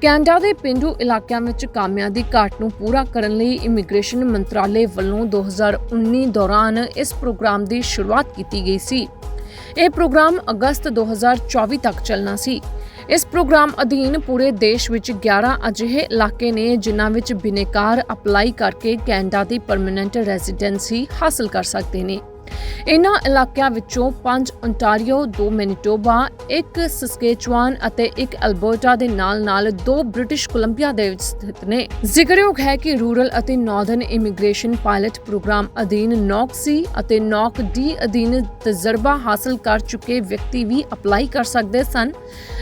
ਕੈਨੇਡਾ ਦੇ ਪਿੰਡੂ ਇਲਾਕਿਆਂ ਵਿੱਚ ਕਾਮਿਆਂ ਦੀ ਘਾਟ ਨੂੰ ਪੂਰਾ ਕਰਨ ਲਈ ਇਮੀਗ੍ਰੇਸ਼ਨ ਮੰਤਰਾਲੇ ਵੱਲੋਂ 2019 ਦੌਰਾਨ ਇਸ ਪ੍ਰੋਗਰਾਮ ਦੀ ਸ਼ੁਰੂਆਤ ਕੀਤੀ ਗਈ ਸੀ। ਇਹ ਪ੍ਰੋਗਰਾਮ ਅਗਸਤ 2024 ਤੱਕ ਚੱਲਣਾ ਸੀ। ਇਸ ਪ੍ਰੋਗਰਾਮ ਅਧੀਨ ਪੂਰੇ ਦੇਸ਼ ਵਿੱਚ 11 ਅਜਿਹੇ ਇਲਾਕੇ ਨੇ ਜਿਨ੍ਹਾਂ ਵਿੱਚ ਬਿਨੇਕਾਰ ਅਪਲਾਈ ਕਰਕੇ ਕੈਨੇਡਾ ਦੀ ਪਰਮਨੈਂਟ ਰੈਜ਼ੀਡੈਂਸੀ ਹਾਸਲ ਕਰ ਸਕਦੇ ਨੇ। ਇਨ੍ਹਾਂ ਇਲਾਕਿਆਂ ਵਿੱਚੋਂ ਪੰਜ ontario, ਦੋ ਮੈਨੀਟੋਬਾ, ਇੱਕ ਸਸਕੇਚੁਆਨ ਅਤੇ ਇੱਕ ਅਲਬਰਟਾ ਦੇ ਨਾਲ-ਨਾਲ ਦੋ ਬ੍ਰਿਟਿਸ਼ ਕੋਲੰਬੀਆ ਦੇ ਵਿੱਚ ਸਥਿਤ ਨੇ। ਜ਼ਿਕਰਯੋਗ ਹੈ ਕਿ ਰੂਰਲ ਅਤੇ ਨਾਰਦਰਨ ਇਮੀਗ੍ਰੇਸ਼ਨ ਪਾਇਲਟ ਪ੍ਰੋਗਰਾਮ ਅਧੀਨ ਨੌਕ ਸੀ ਅਤੇ ਨੌਕ ਡੀ ਅਧੀਨ ਤਜਰਬਾ ਹਾਸਲ ਕਰ ਚੁੱਕੇ ਵਿਅਕਤੀ ਵੀ ਅਪਲਾਈ ਕਰ ਸਕਦੇ ਸਨ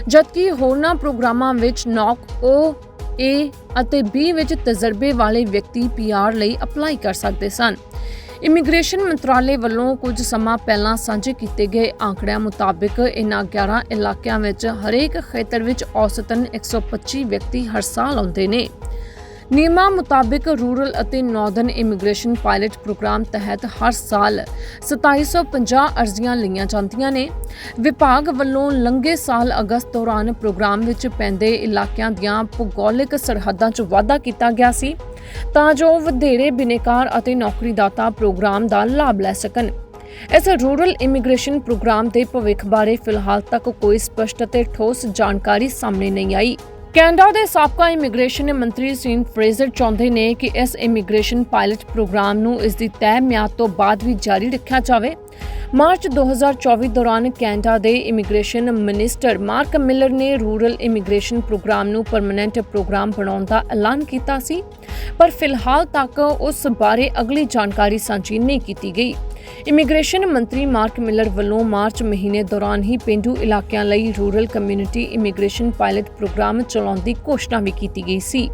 ਜਦਕਿ ਹੋਰਨਾਂ ਪ੍ਰੋਗਰਾਮਾਂ ਵਿੱਚ ਨੌਕ ਓ ਏ ਅਤੇ ਬੀ ਵਿੱਚ ਤਜਰਬੇ ਵਾਲੇ ਵਿਅਕਤੀ ਪੀਆਰ ਲਈ ਅਪਲਾਈ ਕਰ ਸਕਦੇ ਸਨ। ਇਮੀਗ੍ਰੇਸ਼ਨ ਮੰਤਰਾਲੇ ਵੱਲੋਂ ਕੁਝ ਸਮਾਂ ਪਹਿਲਾਂ ਸਾਂਝੇ ਕੀਤੇ ਗਏ ਆંકੜਿਆਂ ਮੁਤਾਬਕ ਇਨ੍ਹਾਂ 11 ਇਲਾਕਿਆਂ ਵਿੱਚ ਹਰੇਕ ਖੇਤਰ ਵਿੱਚ ਔਸਤਨ 125 ਵਿਅਕਤੀ ਹਰ ਸਾਲ ਆਉਂਦੇ ਨੇ। ਨਿਯਮਾਂ ਮੁਤਾਬਿਕ ਰੂਰਲ ਅਤੇ ਨਾਰਦਰਨ ਇਮੀਗ੍ਰੇਸ਼ਨ ਪਾਇਲਟ ਪ੍ਰੋਗਰਾਮ ਤਹਿਤ ਹਰ ਸਾਲ 2750 ਅਰਜ਼ੀਆਂ ਲਈਆਂ ਜਾਂਦੀਆਂ ਨੇ। ਵਿਭਾਗ ਵੱਲੋਂ ਲੰਘੇ ਸਾਲ ਅਗਸਤ ਦੌਰਾਨ ਪ੍ਰੋਗਰਾਮ ਵਿੱਚ ਪੈਂਦੇ ਇਲਾਕਿਆਂ ਦੀਆਂ ਭੂਗੋਲਿਕ ਸਰਹੱਦਾਂ 'ਚ ਵਾਧਾ ਕੀਤਾ ਗਿਆ ਸੀ ਤਾਂ ਜੋ ਵਧੇਰੇ ਬਿਨੇਕਾਰ ਅਤੇ ਨੌਕਰੀਦਾਤਾ ਪ੍ਰੋਗਰਾਮ ਦਾ ਲਾਭ ਲੈ ਸਕਣ। ਇਸ ਰੂਰਲ ਇਮੀਗ੍ਰੇਸ਼ਨ ਪ੍ਰੋਗਰਾਮ ਦੇ ਭਵਿੱਖ ਬਾਰੇ ਫਿਲਹਾਲ ਤੱਕ ਕੋਈ ਸਪਸ਼ਟ ਅਤੇ ਠੋਸ ਜਾਣਕਾਰੀ ਸਾਹਮਣੇ ਨਹੀਂ ਆਈ। ਕੈਨੇਡਾ ਦੇ ਸਾਬਕਾ ਇਮੀਗ੍ਰੇਸ਼ਨ ਮੰਤਰੀ ਸੀਨ ਫਰੇਜ਼ਰ ਚਾਹੁੰਦੇ ਨੇ ਕਿ ਇਸ ਇਮੀਗ੍ਰੇਸ਼ਨ ਪਾਇਲਟ ਪ੍ਰੋਗਰਾਮ ਨੂੰ ਇਸ ਦੀ ਤੈਅ ਮਿਆਦ ਤੋਂ ਬਾਅਦ ਵੀ ਜਾਰੀ ਰੱਖਿਆ ਜਾਵੇ। ਮਾਰਚ 2024 ਦੌਰਾਨ ਕੈਨੇਡਾ ਦੇ ਇਮੀਗ੍ਰੇਸ਼ਨ ਮਿਨਿਸਟਰ ਮਾਰਕ ਮਿਲਰ ਨੇ ਰੂਰਲ ਇਮੀਗ੍ਰੇਸ਼ਨ ਪ੍ਰੋਗਰਾਮ ਨੂੰ ਪਰਮਨੈਂਟ ਪ੍ਰੋਗਰਾਮ ਬਣਾਉਣ ਦਾ ਐਲਾਨ ਕੀਤਾ ਸੀ, ਪਰ ਫਿਲਹਾਲ ਤੱਕ ਉਸ ਬਾਰੇ ਅਗਲੀ ਜਾਣਕਾਰੀ ਸਾਂਝੀ ਨਹੀਂ ਕੀਤੀ ਗਈ। ਇਮੀਗ੍ਰੇਸ਼ਨ ਮੰਤਰੀ ਮਾਰਕ ਮਿਲਰ ਵੱਲੋਂ ਮਾਰਚ ਮਹੀਨੇ ਦੌਰਾਨ ਹੀ ਪਿੰਡੂ ਇਲਾਕਿਆਂ ਲਈ rural community immigration pilot program ਚਲਾਉਣ ਦੀ ਘੋਸ਼ਣਾ ਵੀ ਕੀਤੀ ਗਈ ਸੀ।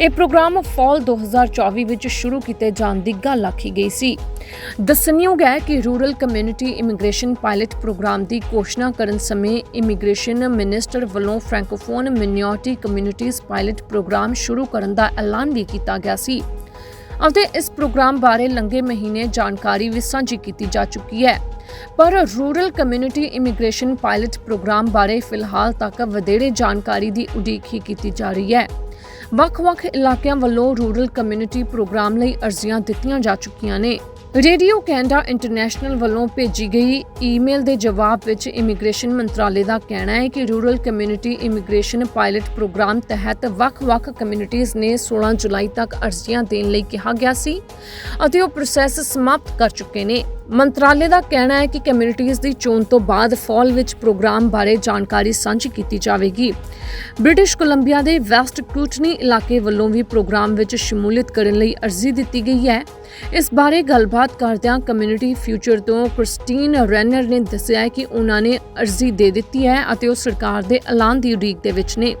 ਇਹ ਪ੍ਰੋਗਰਾਮ ਫਾਲ 2024 ਵਿੱਚ ਸ਼ੁਰੂ ਕੀਤੇ ਜਾਣ ਦੀ ਗੱਲ ਆਖੀ ਗਈ ਸੀ। ਦੱਸਣਯੋਗ ਹੈ ਕਿ rural community immigration pilot program ਦੀ ਘੋਸ਼ਣਾ ਕਰਨ ਸਮੇਂ ਇਮੀਗ੍ਰੇਸ਼ਨ ਮਿਨਿਸਟਰ ਵੱਲੋਂ francophone minority communities pilot program ਸ਼ੁਰੂ ਕਰਨ ਦਾ ਐਲਾਨ ਵੀ ਕੀਤਾ ਗਿਆ ਸੀ। ਅਤੇ ਇਸ ਪ੍ਰੋਗਰਾਮ ਬਾਰੇ ਲੰਘੇ ਮਹੀਨੇ ਜਾਣਕਾਰੀ ਵੀ ਸਾਂਝੀ ਕੀਤੀ ਜਾ ਚੁੱਕੀ ਹੈ। ਪਰ rural community immigration pilot program ਬਾਰੇ ਫਿਲਹਾਲ ਤੱਕ ਵਧੇਰੇ ਜਾਣਕਾਰੀ ਦੀ ਉਡੀਕ ਹੀ ਕੀਤੀ ਜਾ ਰਹੀ ਹੈ। ਵੱਖ-ਵੱਖ ਇਲਾਕਿਆਂ ਵੱਲੋਂ ਰੂਰਲ ਕਮਿਊਨਿਟੀ ਪ੍ਰੋਗਰਾਮ ਲਈ ਅਰਜ਼ੀਆਂ ਦਿੱਤੀਆਂ ਜਾ ਚੁੱਕੀਆਂ ਨੇ। ਰੇਡੀਓ ਕੈਨੇਡਾ ਇੰਟਰਨੈਸ਼ਨਲ ਵੱਲੋਂ ਭੇਜੀ ਗਈ ਈਮੇਲ ਦੇ ਜਵਾਬ ਵਿੱਚ ਇਮੀਗ੍ਰੇਸ਼ਨ ਮੰਤਰਾਲੇ ਦਾ ਕਹਿਣਾ ਹੈ ਕਿ rural community immigration pilot program ਤਹਿਤ ਵੱਖ-ਵੱਖ ਕਮਿਊਨਿਟੀਆਂ ਨੇ 16 ਜੁਲਾਈ ਤੱਕ ਅਰਜ਼ੀਆਂ ਦੇਣ ਲਈ ਕਿਹਾ ਗਿਆ ਸੀ ਅਤੇ ਉਹ ਪ੍ਰੋਸੈਸ ਸਮਾਪਤ ਕਰ ਚੁੱਕੇ ਨੇ। ਮੰਤਰਾਲੇ ਦਾ ਕਹਿਣਾ ਹੈ ਕਿ ਕਮਿਊਨਿਟੀਆਂ ਦੀ ਚੋਣ ਤੋਂ ਬਾਅਦ ਫਾਲ ਵਿੱਚ ਪ੍ਰੋਗਰਾਮ ਬਾਰੇ ਜਾਣਕਾਰੀ ਸਾਂਝੀ ਕੀਤੀ ਜਾਵੇਗੀ। ਬ੍ਰਿਟਿਸ਼ ਕੋਲੰਬੀਆ ਦੇ ਵੈਸਟ ਕੂਟਨੀ ਇਲਾਕੇ ਵੱਲੋਂ ਵੀ ਪ੍ਰੋਗਰਾਮ ਵਿੱਚ ਸ਼ਮੂਲੀਅਤ ਕਰਨ ਲਈ ਅਰਜ਼ੀ ਦਿੱਤੀ ਗਈ ਹੈ। ਇਸ ਬਾਰੇ ਗੱਲਬਾਤ ਕਰਦਿਆਂ ਕਮਿਊਨਿਟੀ ਫਿਊਚਰ ਤੋਂ ਕ੍ਰਿਸਟੀਨ ਰੈਨਰ ਨੇ ਦੱਸਿਆ ਕਿ ਉਹਨਾਂ ਨੇ ਅਰਜ਼ੀ ਦੇ ਦਿੱਤੀ ਹੈ ਅਤੇ ਉਹ ਸਰਕਾਰ ਦੇ ਐਲਾਨ ਦੀ ਉਡੀਕ ਦੇ ਵਿੱਚ ਨੇ।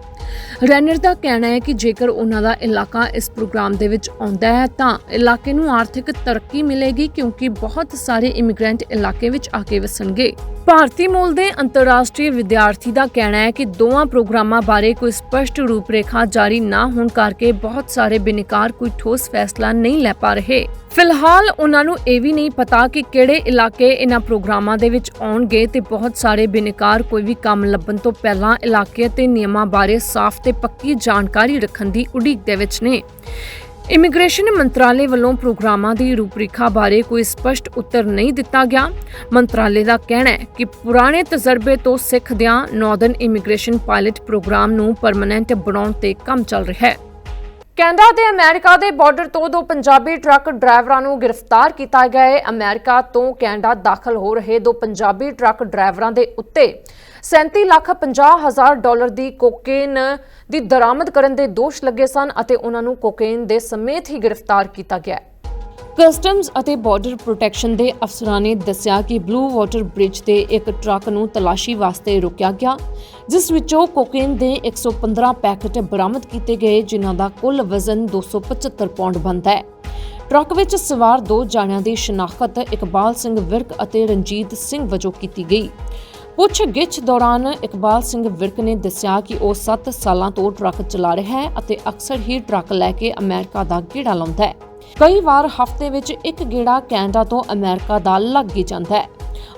ਰੈਨਰ ਦਾ ਕਹਿਣਾ ਹੈ ਕਿ ਜੇਕਰ ਉਹਨਾਂ ਦਾ ਇਲਾਕਾ ਇਸ ਪ੍ਰੋਗਰਾਮ ਦੇ ਵਿੱਚ ਆਉਂਦਾ ਹੈ ਤਾਂ ਇਲਾਕੇ ਨੂੰ ਆਰਥਿਕ ਤਰੱਕੀ ਮਿਲੇਗੀ ਕਿਉਂਕਿ ਬਹੁਤ ਸਾਰੇ ਇਮੀਗ੍ਰੈਂਟ ਇਲਾਕੇ ਵਿੱਚ ਆ ਕੇ ਵਸਣਗੇ। ਭਾਰਤੀ ਮੂਲ ਦੇ ਅੰਤਰਰਾਸ਼ਟਰੀ ਵਿਦਿਆਰਥੀ ਦਾ ਕਹਿਣਾ ਹੈ ਕਿ ਦੋਵਾਂ ਪ੍ਰੋਗਰਾਮਾਂ ਬਾਰੇ ਕੋਈ ਸਪਸ਼ਟ ਰੂਪਰੇਖਾ ਜਾਰੀ ਨਾ ਹੋਣ ਕਰਕੇ ਬਹੁਤ ਸਾਰੇ ਬਿਨਕਾਰ ਕੋਈ ਠੋਸ ਫੈਸਲਾ ਨਹੀਂ ਲੈ ਪਾ ਰਹੇ। ਫਿਲਹਾਲ ਉਹਨਾਂ ਨੂੰ ਇਹ ਵੀ ਨਹੀਂ ਪਤਾ ਕਿ ਕਿਹੜੇ ਇਲਾਕੇ ਇਹਨਾਂ ਪ੍ਰੋਗਰਾਮਾਂ ਦੇ ਵਿੱਚ ਆਉਣਗੇ ਤੇ ਬਹੁਤ ਸਾਰੇ ਬਿਨਕਾਰ ਕੋਈ ਵੀ ਕੰਮ ਲੱਭਣ ਤੋਂ ਪਹਿਲਾਂ ਇਲਾਕੇ ਤੇ ਨਿਯਮਾਂ ਬਾਰੇ ਸਾਫ਼ ਤੇ ਪੱਕੀ ਜਾਣਕਾਰੀ ਰੱਖਣ ਦੀ ਉਡੀਕ ਦੇ ਵਿੱਚ ਨੇ। ਇਮੀਗ੍ਰੇਸ਼ਨ ਮੰਤਰਾਲੇ ਵੱਲੋਂ ਪ੍ਰੋਗਰਾਮਾਂ ਦੀ ਰੂਪਰੇਖਾ ਬਾਰੇ ਕੋਈ ਸਪਸ਼ਟ ਉੱਤਰ ਨਹੀਂ ਦਿੱਤਾ ਗਿਆ। ਮੰਤਰਾਲੇ ਦਾ ਕਹਿਣਾ ਹੈ ਕਿ ਪੁਰਾਣੇ ਤਜਰਬੇ ਤੋਂ ਸਿੱਖਦਿਆਂ ਨਾਰਦਰਨ ਇਮੀਗ੍ਰੇਸ਼ਨ ਪਾਇਲਟ ਪ੍ਰੋਗਰਾਮ ਨੂੰ ਪਰਮਨੈਂਟ ਬਣਾਉਣ ਤੇ ਕੰਮ ਚੱਲ ਰਿਹਾ ਹੈ। ਕੈਨੇਡਾ ਤੇ ਅਮਰੀਕਾ ਦੇ ਬਾਰਡਰ ਤੋਂ ਦੋ ਪੰਜਾਬੀ ਟਰੱਕ ਡਰਾਈਵਰਾਂ ਨੂੰ ਗ੍ਰਿਫਤਾਰ ਕੀਤਾ ਗਿਆ ਹੈ। ਅਮਰੀਕਾ ਤੋਂ ਕੈਨੇਡਾ ਦਾਖਲ ਹੋ ਰਹੇ ਦੋ ਪੰਜਾਬੀ ਟਰੱਕ ਡਰਾਈਵਰਾਂ ਦੇ ਉੱਤੇ 37 ਲੱਖ 50 ਹਜ਼ਾਰ ਡਾਲਰ ਦੀ ਕੋਕੇਨ ਦੀ ਦਰਾਮਦ ਕਰਨ ਦੇ ਦੋਸ਼ ਲੱਗੇ ਸਨ ਅਤੇ ਉਹਨਾਂ ਨੂੰ ਕੋਕੇਨ ਦੇ ਸਮੇਤ ਹੀ ਗ੍ਰਿਫਤਾਰ ਕੀਤਾ ਗਿਆ ਹੈ। ਕਸਟਮਜ਼ ਅਤੇ ਬਾਰਡਰ ਪ੍ਰੋਟੈਕਸ਼ਨ ਦੇ ਅਫਸਰਾਂ ਨੇ ਦੱਸਿਆ ਕਿ ਬਲੂ ਵਾਟਰ ਬ੍ਰਿਜ ਤੇ ਇੱਕ ਟਰੱਕ ਨੂੰ ਤਲਾਸ਼ੀ ਵਾਸਤੇ ਰੋਕਿਆ ਗਿਆ, ਜਿਸ ਵਿੱਚੋਂ ਕੋਕੇਨ ਦੇ 115 ਪੈਕੇਟ ਬਰਾਮਦ ਕੀਤੇ ਗਏ, ਜਿਨ੍ਹਾਂ ਦਾ ਕੁੱਲ ਵਜ਼ਨ 275 ਪੌਂਡ ਬਣਦਾ ਹੈ। ਟਰੱਕ ਵਿੱਚ ਸਵਾਰ ਦੋ ਜਾਣਿਆਂ ਦੀ ਸ਼ਨਾਖਤ ਇਕਬਾਲ ਸਿੰਘ ਵਿਰਕ ਅਤੇ ਰਣਜੀਤ ਸਿੰਘ ਵਜੋਂ ਕੀਤੀ ਗਈ। ਪੁੱਛਗਿੱਛ ਦੌਰਾਨ ਇਕਬਾਲ ਸਿੰਘ ਵਿਰਕ ਨੇ ਦੱਸਿਆ ਕਿ ਉਹ 7 ਸਾਲਾਂ ਤੋਂ ਟਰੱਕ ਚਲਾ ਰਿਹਾ ਹੈ ਅਤੇ ਅਕਸਰ ਹੀ ਟਰੱਕ ਲੈ ਕੇ ਅਮਰੀਕਾ ਦਾ ਗੇੜਾ ਲਾਉਂਦਾ ਹੈ। ਕਈ ਵਾਰ ਹਫ਼ਤੇ ਵਿੱਚ ਇੱਕ ਗੇੜਾ ਕੈਨੇਡਾ ਤੋਂ ਅਮਰੀਕਾ ਦਾ ਲੱਗ ਹੀ ਜਾਂਦਾ ਹੈ।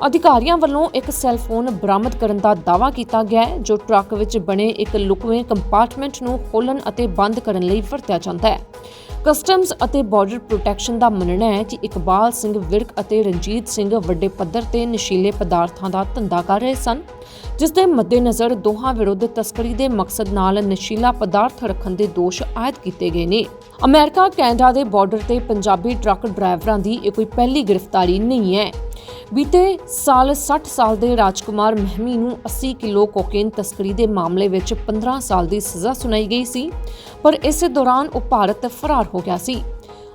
ਅਧਿਕਾਰੀਆਂ ਵੱਲੋਂ ਇੱਕ ਸੈੱਲ ਫੋਨ ਬਰਾਮਦ ਕਰਨ ਦਾ ਦਾਅਵਾ ਕੀਤਾ ਗਿਆ ਹੈ, ਜੋ ਟਰੱਕ ਵਿੱਚ ਬਣੇ ਇੱਕ ਲੁਕਵੇਂ ਕੰਪਾਰਟਮੈਂਟ ਨੂੰ ਖੋਲ੍ਹਣ ਅਤੇ ਬੰਦ ਕਰਨ ਲਈ ਵਰਤਿਆ ਜਾਂਦਾ ਹੈ। ਕਸਟਮਜ਼ ਅਤੇ ਬਾਰਡਰ ਪ੍ਰੋਟੈਕਸ਼ਨ ਦਾ ਮੰਨਣਾ ਹੈ ਕਿ ਇਕਬਾਲ ਸਿੰਘ ਵਿਰਕ ਅਤੇ ਰਣਜੀਤ ਸਿੰਘ ਵੱਡੇ ਪੱਧਰ ਤੇ ਨਸ਼ੀਲੇ ਪਦਾਰਥਾਂ ਦਾ ਧੰਦਾ ਕਰ ਰਹੇ ਸਨ, ਜਿਸ ਦੇ ਮੱਦੇਨਜ਼ਰ ਦੋਹਾਂ ਵਿਰੁੱਧ ਤਸਕਰੀ ਦੇ ਮਕਸਦ ਨਾਲ ਨਸ਼ੀਲਾ ਪਦਾਰਥ ਰੱਖਣ ਦੇ ਦੋਸ਼ ਆਇਦ ਕੀਤੇ ਗਏ ਨੇ। ਅਮਰੀਕਾ, ਕੈਨੇਡਾ ਦੇ ਬਾਰਡਰ ਤੇ ਪੰਜਾਬੀ ਟਰੱਕ ਡਰਾਈਵਰਾਂ ਦੀ ਇਹ ਕੋਈ ਪਹਿਲੀ ਗ੍ਰਿਫਤਾਰੀ ਨਹੀਂ ਹੈ। ਬੀਤੇ ਸਾਲ 60 ਸਾਲ ਦੇ ਰਾਜਕੁਮਾਰ ਮਹਿਮੀ ਨੂੰ 80 ਕਿਲੋ ਕੋਕੇਨ ਤਸਕਰੀ ਦੇ ਮਾਮਲੇ ਵਿੱਚ 15 ਸਾਲ ਦੀ ਸਜ਼ਾ ਸੁਣਾਈ ਗਈ ਸੀ, ਪਰ ਇਸ ਦੌਰਾਨ ਉਹ ਭਾਰਤ ਫਰਾਰ ਹੋ ਗਿਆ ਸੀ।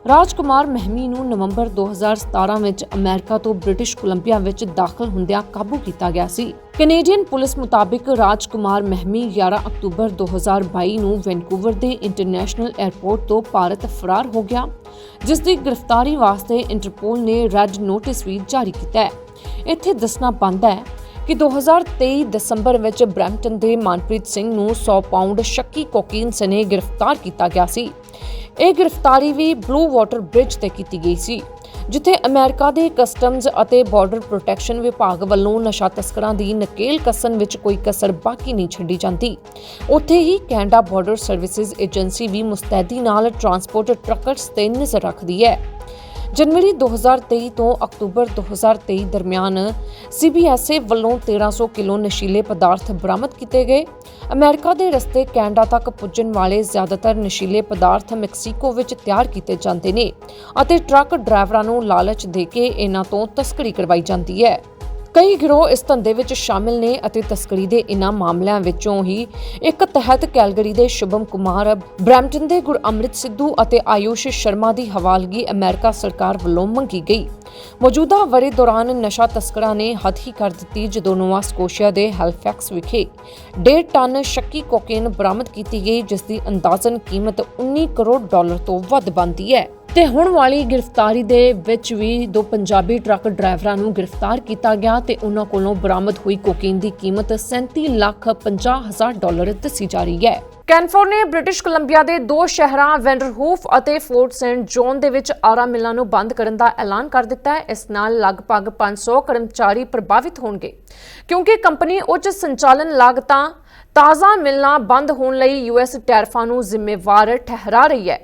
ਰਾਜਕੁਮਾਰ ਮਹਿਮੀ ਨੂੰ ਨਵੰਬਰ 2017 ਵਿੱਚ ਅਮਰੀਕਾ ਤੋਂ ਬ੍ਰਿਟਿਸ਼ ਕੋਲੰਬੀਆ ਵਿੱਚ ਦਾਖਲ ਹੁੰਦਿਆਂ ਕਾਬੂ ਕੀਤਾ ਗਿਆ ਸੀ। ਕੈਨੇਡੀਅਨ ਪੁਲਿਸ ਮੁਤਾਬਿਕ ਰਾਜਕੁਮਾਰ ਮਹਿਮੀ 11 ਅਕਤੂਬਰ 2022 ਨੂੰ ਵੈਨਕੂਵਰ ਦੇ ਇੰਟਰਨੈਸ਼ਨਲ 에ਅਰਪੋਰਟ ਤੋਂ ਭਾਰਤ ਫਰਾਰ ਹੋ ਗਿਆ, ਜਿਸ ਦੀ ਗ੍ਰਿਫਤਾਰੀ ਵਾਸਤੇ ਇੰਟਰਪੋਲ ਨੇ ਰੈੱਡ ਨੋਟਿਸ ਵੀ ਜਾਰੀ ਕੀਤਾ ਹੈ। ਇੱਥੇ ਦੱਸਣਾ ਬਣਦਾ ਹੈ ਕਿ 2023 ਦਸੰਬਰ ਵਿੱਚ ਬ੍ਰੈਂਪਟਨ ਦੇ ਮਨਪ੍ਰੀਤ ਸਿੰਘ ਨੂੰ 100 ਪਾਉਂਡ ਸ਼ੱਕੀ ਕੋਕੀਨ ਸਨੇ ਗ੍ਰਿਫਤਾਰ ਕੀਤਾ ਗਿਆ ਸੀ। ਇਹ ਗ੍ਰਿਫਤਾਰੀ ਵੀ ਬਲੂ ਵਾਟਰ ਬ੍ਰਿਜ ਤੇ ਕੀਤੀ ਗਈ ਸੀ, ਜਿੱਥੇ ਅਮਰੀਕਾ ਦੇ ਕਸਟਮਜ਼ ਅਤੇ ਬਾਰਡਰ ਪ੍ਰੋਟੈਕਸ਼ਨ ਵਿਭਾਗ ਵੱਲੋਂ ਨਸ਼ਾ ਤਸਕਰਾਂ ਦੀ ਨਕੇਲ ਕੱਸਣ ਵਿੱਚ ਕੋਈ ਕਸਰ ਬਾਕੀ ਨਹੀਂ ਛੱਡੀ ਜਾਂਦੀ। ਉੱਥੇ ਹੀ ਕੈਨੇਡਾ ਬਾਰਡਰ ਸਰਵਿਸਿਜ਼ ਏਜੰਸੀ ਵੀ ਮੁਸਤੈਦੀ ਨਾਲ ਟਰਾਂਸਪੋਰਟ ਟਰੱਕਰਸ ਤੇ ਨਜ਼ਰ ਰੱਖਦੀ ਹੈ। ਜਨਵਰੀ 2023 ਤੋਂ ਅਕਤੂਬਰ 2023 ਦਰਮਿਆਨ ਸੀਬੀਐਸਏ ਵੱਲੋਂ 1300 ਕਿਲੋ ਨਸ਼ੀਲੇ ਪਦਾਰਥ ਬਰਾਮਦ ਕੀਤੇ ਗਏ। ਅਮਰੀਕਾ ਦੇ ਰਸਤੇ ਕੈਨੇਡਾ ਤੱਕ ਪੁੱਜਣ ਵਾਲੇ ਜ਼ਿਆਦਾਤਰ ਨਸ਼ੀਲੇ ਪਦਾਰਥ ਮੈਕਸੀਕੋ ਵਿੱਚ ਤਿਆਰ ਕੀਤੇ ਜਾਂਦੇ ਨੇ ਅਤੇ ਟਰੱਕ ਡਰਾਈਵਰਾਂ ਨੂੰ ਲਾਲਚ ਦੇ ਕੇ ਇਹਨਾਂ ਤੋਂ ਤਸਕਰੀ ਕਰਵਾਈ ਜਾਂਦੀ ਹੈ। ਕਈ ਗਿਰੋਹ ਇਸ ਧੰਦੇ ਵਿੱਚ ਸ਼ਾਮਿਲ ਨੇ ਅਤੇ ਤਸਕਰੀ ਦੇ ਇਨ੍ਹਾਂ ਮਾਮਲਿਆਂ ਵਿੱਚੋਂ ਹੀ ਇੱਕ ਤਹਿਤ ਕੈਲਗਰੀ ਦੇ ਸ਼ੁਭਮ ਕੁਮਾਰ, ਬ੍ਰੈਂਪਟਨ ਦੇ ਗੁਰਅਮ੍ਰਿਤ ਸਿੱਧੂ ਅਤੇ ਆਯੂਸ਼ ਸ਼ਰਮਾ ਦੀ ਹਵਾਲਗੀ ਅਮਰੀਕਾ ਸਰਕਾਰ ਵੱਲੋਂ ਮੰਗੀ ਗਈ। ਮੌਜੂਦਾ ਵਰੇ ਦੌਰਾਨ ਨਸ਼ਾ ਤਸਕਰਾਂ ਨੇ ਹੱਦ ਹੀ ਕਰ ਦਿੱਤੀ ਜਦੋਂ ਨੋਵਾ ਸਕੋਸ਼ੀਆ ਦੇ ਹੈਲਫੈਕਸ ਵਿਖੇ 1.5 ਟਨ ਸ਼ੱਕੀ ਕੋਕੇਨ ਬਰਾਮਦ ਕੀਤੀ ਗਈ, ਜਿਸ ਦੀ ਅੰਦਾਜ਼ਨ ਕੀਮਤ 19 ਕਰੋੜ ਡਾਲਰ ਤੋਂ ਵੱਧ ਬਣਦੀ ਹੈ। ਤੇ ਹੁਣ ਵਾਲੀ ਗ੍ਰਿਫਤਾਰੀ ਦੇ ਵਿੱਚ ਵੀ ਦੋ ਪੰਜਾਬੀ ਟਰੱਕ ਡਰਾਈਵਰਾਂ ਨੂੰ ਗ੍ਰਿਫਤਾਰ ਕੀਤਾ ਗਿਆ ਤੇ ਉਹਨਾਂ ਕੋਲੋਂ ਬਰਾਮਦ ਹੋਈ ਕੋਕੇਨ ਦੀ ਕੀਮਤ 37 ਲੱਖ 50 ਹਜ਼ਾਰ ਡਾਲਰ ਦੱਸੀ ਜਾ ਰਹੀ ਹੈ। ਕੈਨਫੋਰ ਨੇ ਬ੍ਰਿਟਿਸ਼ ਕੋਲੰਬੀਆ ਦੇ ਦੋ ਸ਼ਹਿਰਾਂ ਵੈਂਡਰਹੂਫ ਅਤੇ ਫੋਰਟ ਸੈਂਟ ਜੋਨ ਦੇ ਵਿੱਚ ਆਰਾ ਮਿਲਾਂ ਨੂੰ ਬੰਦ ਕਰਨ ਦਾ ਐਲਾਨ ਕਰ ਦਿੱਤਾ ਹੈ। ਇਸ ਨਾਲ ਲਗਭਗ 500 ਕਰਮਚਾਰੀ ਪ੍ਰਭਾਵਿਤ ਹੋਣਗੇ। ਕਿਉਂਕਿ ਕੰਪਨੀ ਉੱਚ ਸੰਚਾਲਨ ਲਾਗਤਾਂ ਤਾਜ਼ਾ ਮਿਲਣਾ ਬੰਦ ਹੋਣ ਲਈ ਯੂਐਸ ਟੈਰਫਾਂ ਨੂੰ ਜ਼ਿੰਮੇਵਾਰ ਠਹਿਰਾ ਰਹੀ ਹੈ।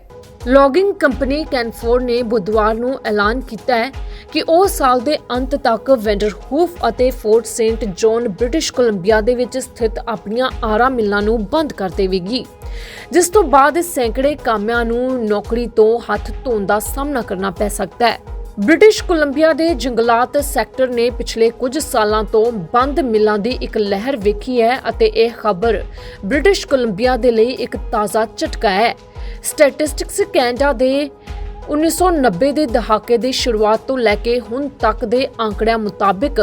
ਲੌਗਿੰਗ ਕੰਪਨੀ ਕੈਨਫੋਰ ਨੇ ਬੁੱਧਵਾਰ ਨੂੰ ਐਲਾਨ ਕੀਤਾ ਹੈ ਕਿ ਉਹ ਸਾਲ ਦੇ ਅੰਤ ਤੱਕ ਵੈਂਡਰਹੂਫ ਅਤੇ Fort Saint John, British Columbia ਦੇ ਵਿੱਚ ਸਥਿਤ ਆਪਣੀਆਂ ਆਰਾ ਮਿਲਾਂ ਨੂੰ ਬੰਦ ਕਰ ਦੇਵੇਗੀ, ਜਿਸ ਤੋਂ ਬਾਅਦ ਸੈਂਕੜੇ ਕਾਮਿਆਂ ਨੂੰ ਨੌਕਰੀ ਤੋਂ ਹੱਥ ਧੋਣ ਦਾ ਸਾਹਮਣਾ ਕਰਨਾ ਪੈ ਸਕਦਾ ਹੈ। ਬ੍ਰਿਟਿਸ਼ ਕੋਲੰਬੀਆ ਦੇ ਜੰਗਲਾਤ ਸੈਕਟਰ ਨੇ ਪਿਛਲੇ ਕੁਝ ਸਾਲਾਂ ਤੋਂ ਬੰਦ ਮਿਲਾਂ ਦੀ ਇੱਕ ਲਹਿਰ ਵੇਖੀ ਹੈ ਅਤੇ ਇਹ ਖਬਰ ਬ੍ਰਿਟਿਸ਼ ਕੋਲੰਬੀਆ ਦੇ ਲਈ ਇੱਕ ਤਾਜ਼ਾ ਝਟਕਾ ਹੈ। ਸਟੈਟਿਸਟਿਕਸ ਕੈਨੇਡਾ ਦੇ 1990 ਦੇ ਦਹਾਕੇ ਦੀ ਸ਼ੁਰੂਆਤ ਤੋਂ ਲੈ ਕੇ ਹੁਣ ਤੱਕ ਦੇ ਆંકੜਿਆਂ ਮੁਤਾਬਿਕ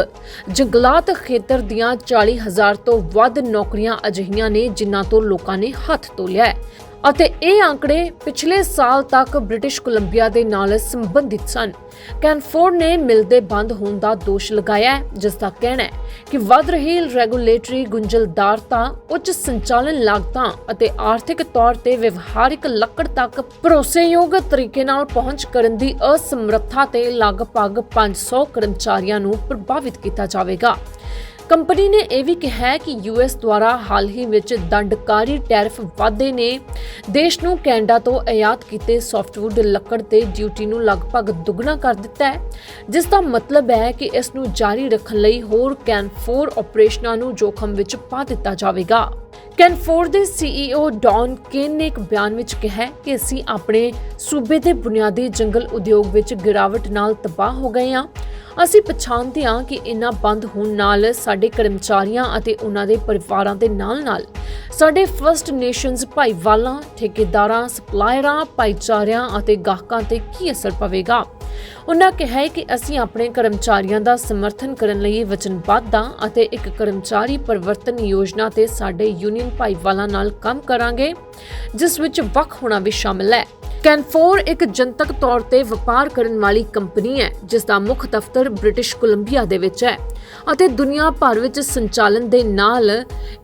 ਜੰਗਲਾਤ ਖੇਤਰ ਦੀਆਂ 40000 ਤੋਂ ਵੱਧ ਨੌਕਰੀਆਂ ਅਜਿਹੀਆਂ ਨੇ ਜਿਨ੍ਹਾਂ ਤੋਂ ਲੋਕਾਂ ਨੇ ਹੱਥ ਧੋ ਲਿਆ ਹੈ ਅਤੇ ਇਹ ਆંકੜੇ ਪਿਛਲੇ ਸਾਲ ਤੱਕ ਬ੍ਰਿਟਿਸ਼ ਕੋਲੰਬੀਆ ਦੇ ਨਾਲ ਸੰਬੰਧਿਤ ਸਨ। ਕੈਨਫੋਰਡ ਨੇ ਮਿਲ ਦੇ ਬੰਦ ਹੋਣ ਦਾ ਦੋਸ਼ ਲਗਾਇਆ ਹੈ, ਜਿਸ ਦਾ ਕਹਿਣਾ ਹੈ ਕਿ ਵੱਧ ਰਹੀ ਰੈਗੂਲੇਟਰੀ ਗੁੰਝਲਦਾਰਤਾ ਉੱਚ ਸੰਚਾਲਨ ਲਾਗਤਾਂ ਅਤੇ ਆਰਥਿਕ ਤੌਰ ਤੇ ਵਿਵਹਾਰਿਕ ਲੱਕੜ ਤੱਕ ਭਰੋਸੇਯੋਗ ਤਰੀਕੇ ਨਾਲ ਪਹੁੰਚ ਕਰਨ ਦੀ ਅਸਮਰੱਥਾ ਤੇ ਲਗਭਗ 500 ਕਰਮਚਾਰੀਆਂ ਨੂੰ ਪ੍ਰਭਾਵਿਤ ਕੀਤਾ ਜਾਵੇਗਾ। ਕੰਪਨੀ ਨੇ ਇਹ ਵੀ ਕਿਹਾ ਹੈ ਕਿ ਯੂਐਸ ਦੁਆਰਾ ਹਾਲ ਹੀ ਵਿੱਚ ਦੰਡਕਾਰੀ ਟੈਰਿਫ ਵਾਧੇ ਨੇ। ਦੇਸ਼ ਨੂੰ ਕੈਨੇਡਾ ਤੋਂ ਆਯਾਤ ਕੀਤੇ ਸੌਫਟਵੁੱਡ ਲੱਕੜ ਤੇ ਡਿਊਟੀ ਨੂੰ ਲਗਭਗ ਦੁੱਗਣਾ ਕਰ ਦਿੱਤਾ ਹੈ। ਜਿਸ ਦਾ ਮਤਲਬ ਹੈ ਕਿ ਇਸ ਨੂੰ ਜਾਰੀ ਰੱਖਣ ਲਈ ਹੋਰ ਕੈਨਫੋਰ ਆਪਰੇਸ਼ਨਾਂ ਨੂੰ ਜੋਖਮ ਵਿੱਚ ਪਾ ਦਿੱਤਾ ਜਾਵੇਗਾ। ਕੈਨਫੋਰ ਦੇ ਸੀਈਓ ਡੌਨ ਕੇਨ ਨੇ ਇੱਕ ਬਿਆਨ ਵਿੱਚ ਕਿਹਾ ਕਿ ਅਸੀਂ ਆਪਣੇ ਸੂਬੇ ਦੇ ਬੁਨਿਆਦੀ ਜੰਗਲ ਉਦਯੋਗ ਵਿੱਚ ਗਿਰਾਵਟ ਨਾਲ ਤਬਾਹ ਹੋ ਗਏ ਹਾਂ। ਅਸੀਂ ਪਛਾਣਦੇ ਹਾਂ ਕਿ ਇਹਨਾਂ ਬੰਦ ਹੋਣ ਨਾਲ ਸਾਡੇ ਕਰਮਚਾਰੀਆਂ ਅਤੇ ਉਹਨਾਂ ਦੇ ਪਰਿਵਾਰਾਂ ਦੇ ਨਾਲ-ਨਾਲ ਸਾਡੇ ਫਰਸਟ ਨੇਸ਼ਨਸ ਭਾਈਵਾਲਾਂ, ਠੇਕੇਦਾਰਾਂ ਸਪਲਾਇਰਾਂ ਭਾਈਚਾਰਿਆਂ ਅਤੇ ਗਾਹਕਾਂ ਤੇ ਕੀ ਅਸਰ ਪਵੇਗਾ? ਉਨ੍ਹਾਂ ਕਿਹਾ ਹੈ ਕਿ ਅਸੀਂ ਆਪਣੇ ਕਰਮਚਾਰੀਆਂ ਦਾ ਸਮਰਥਨ ਕਰਨ ਲਈ ਵਚਨਬੱਧ ਹਾਂ ਅਤੇ ਇੱਕ ਕਰਮਚਾਰੀ ਪਰਿਵਰਤਨ ਯੋਜਨਾ ਤੇ ਸਾਡੇ ਯੂਨੀਅਨ ਭਾਈਵਾਲਾਂ ਨਾਲ ਕੰਮ ਕਰਾਂਗੇ, ਜਿਸ ਵਿੱਚ ਵੱਖ ਹੋਣਾ ਵੀ ਸ਼ਾਮਲ ਹੈ। ਕੈਨਫੋਰ ਇੱਕ ਜਨਤਕ ਤੌਰ ਤੇ ਵਪਾਰ ਕਰਨ ਵਾਲੀ ਕੰਪਨੀ ਹੈ, ਜਿਸ ਦਾ ਮੁੱਖ ਦਫ਼ਤਰ ਬ੍ਰਿਟਿਸ਼ ਕੋਲੰਬੀਆ ਦੇ ਵਿੱਚ ਹੈ। ਅਤੇ ਦੁਨੀਆ ਭਰ ਵਿੱਚ ਸੰਚਾਲਨ ਦੇ ਨਾਲ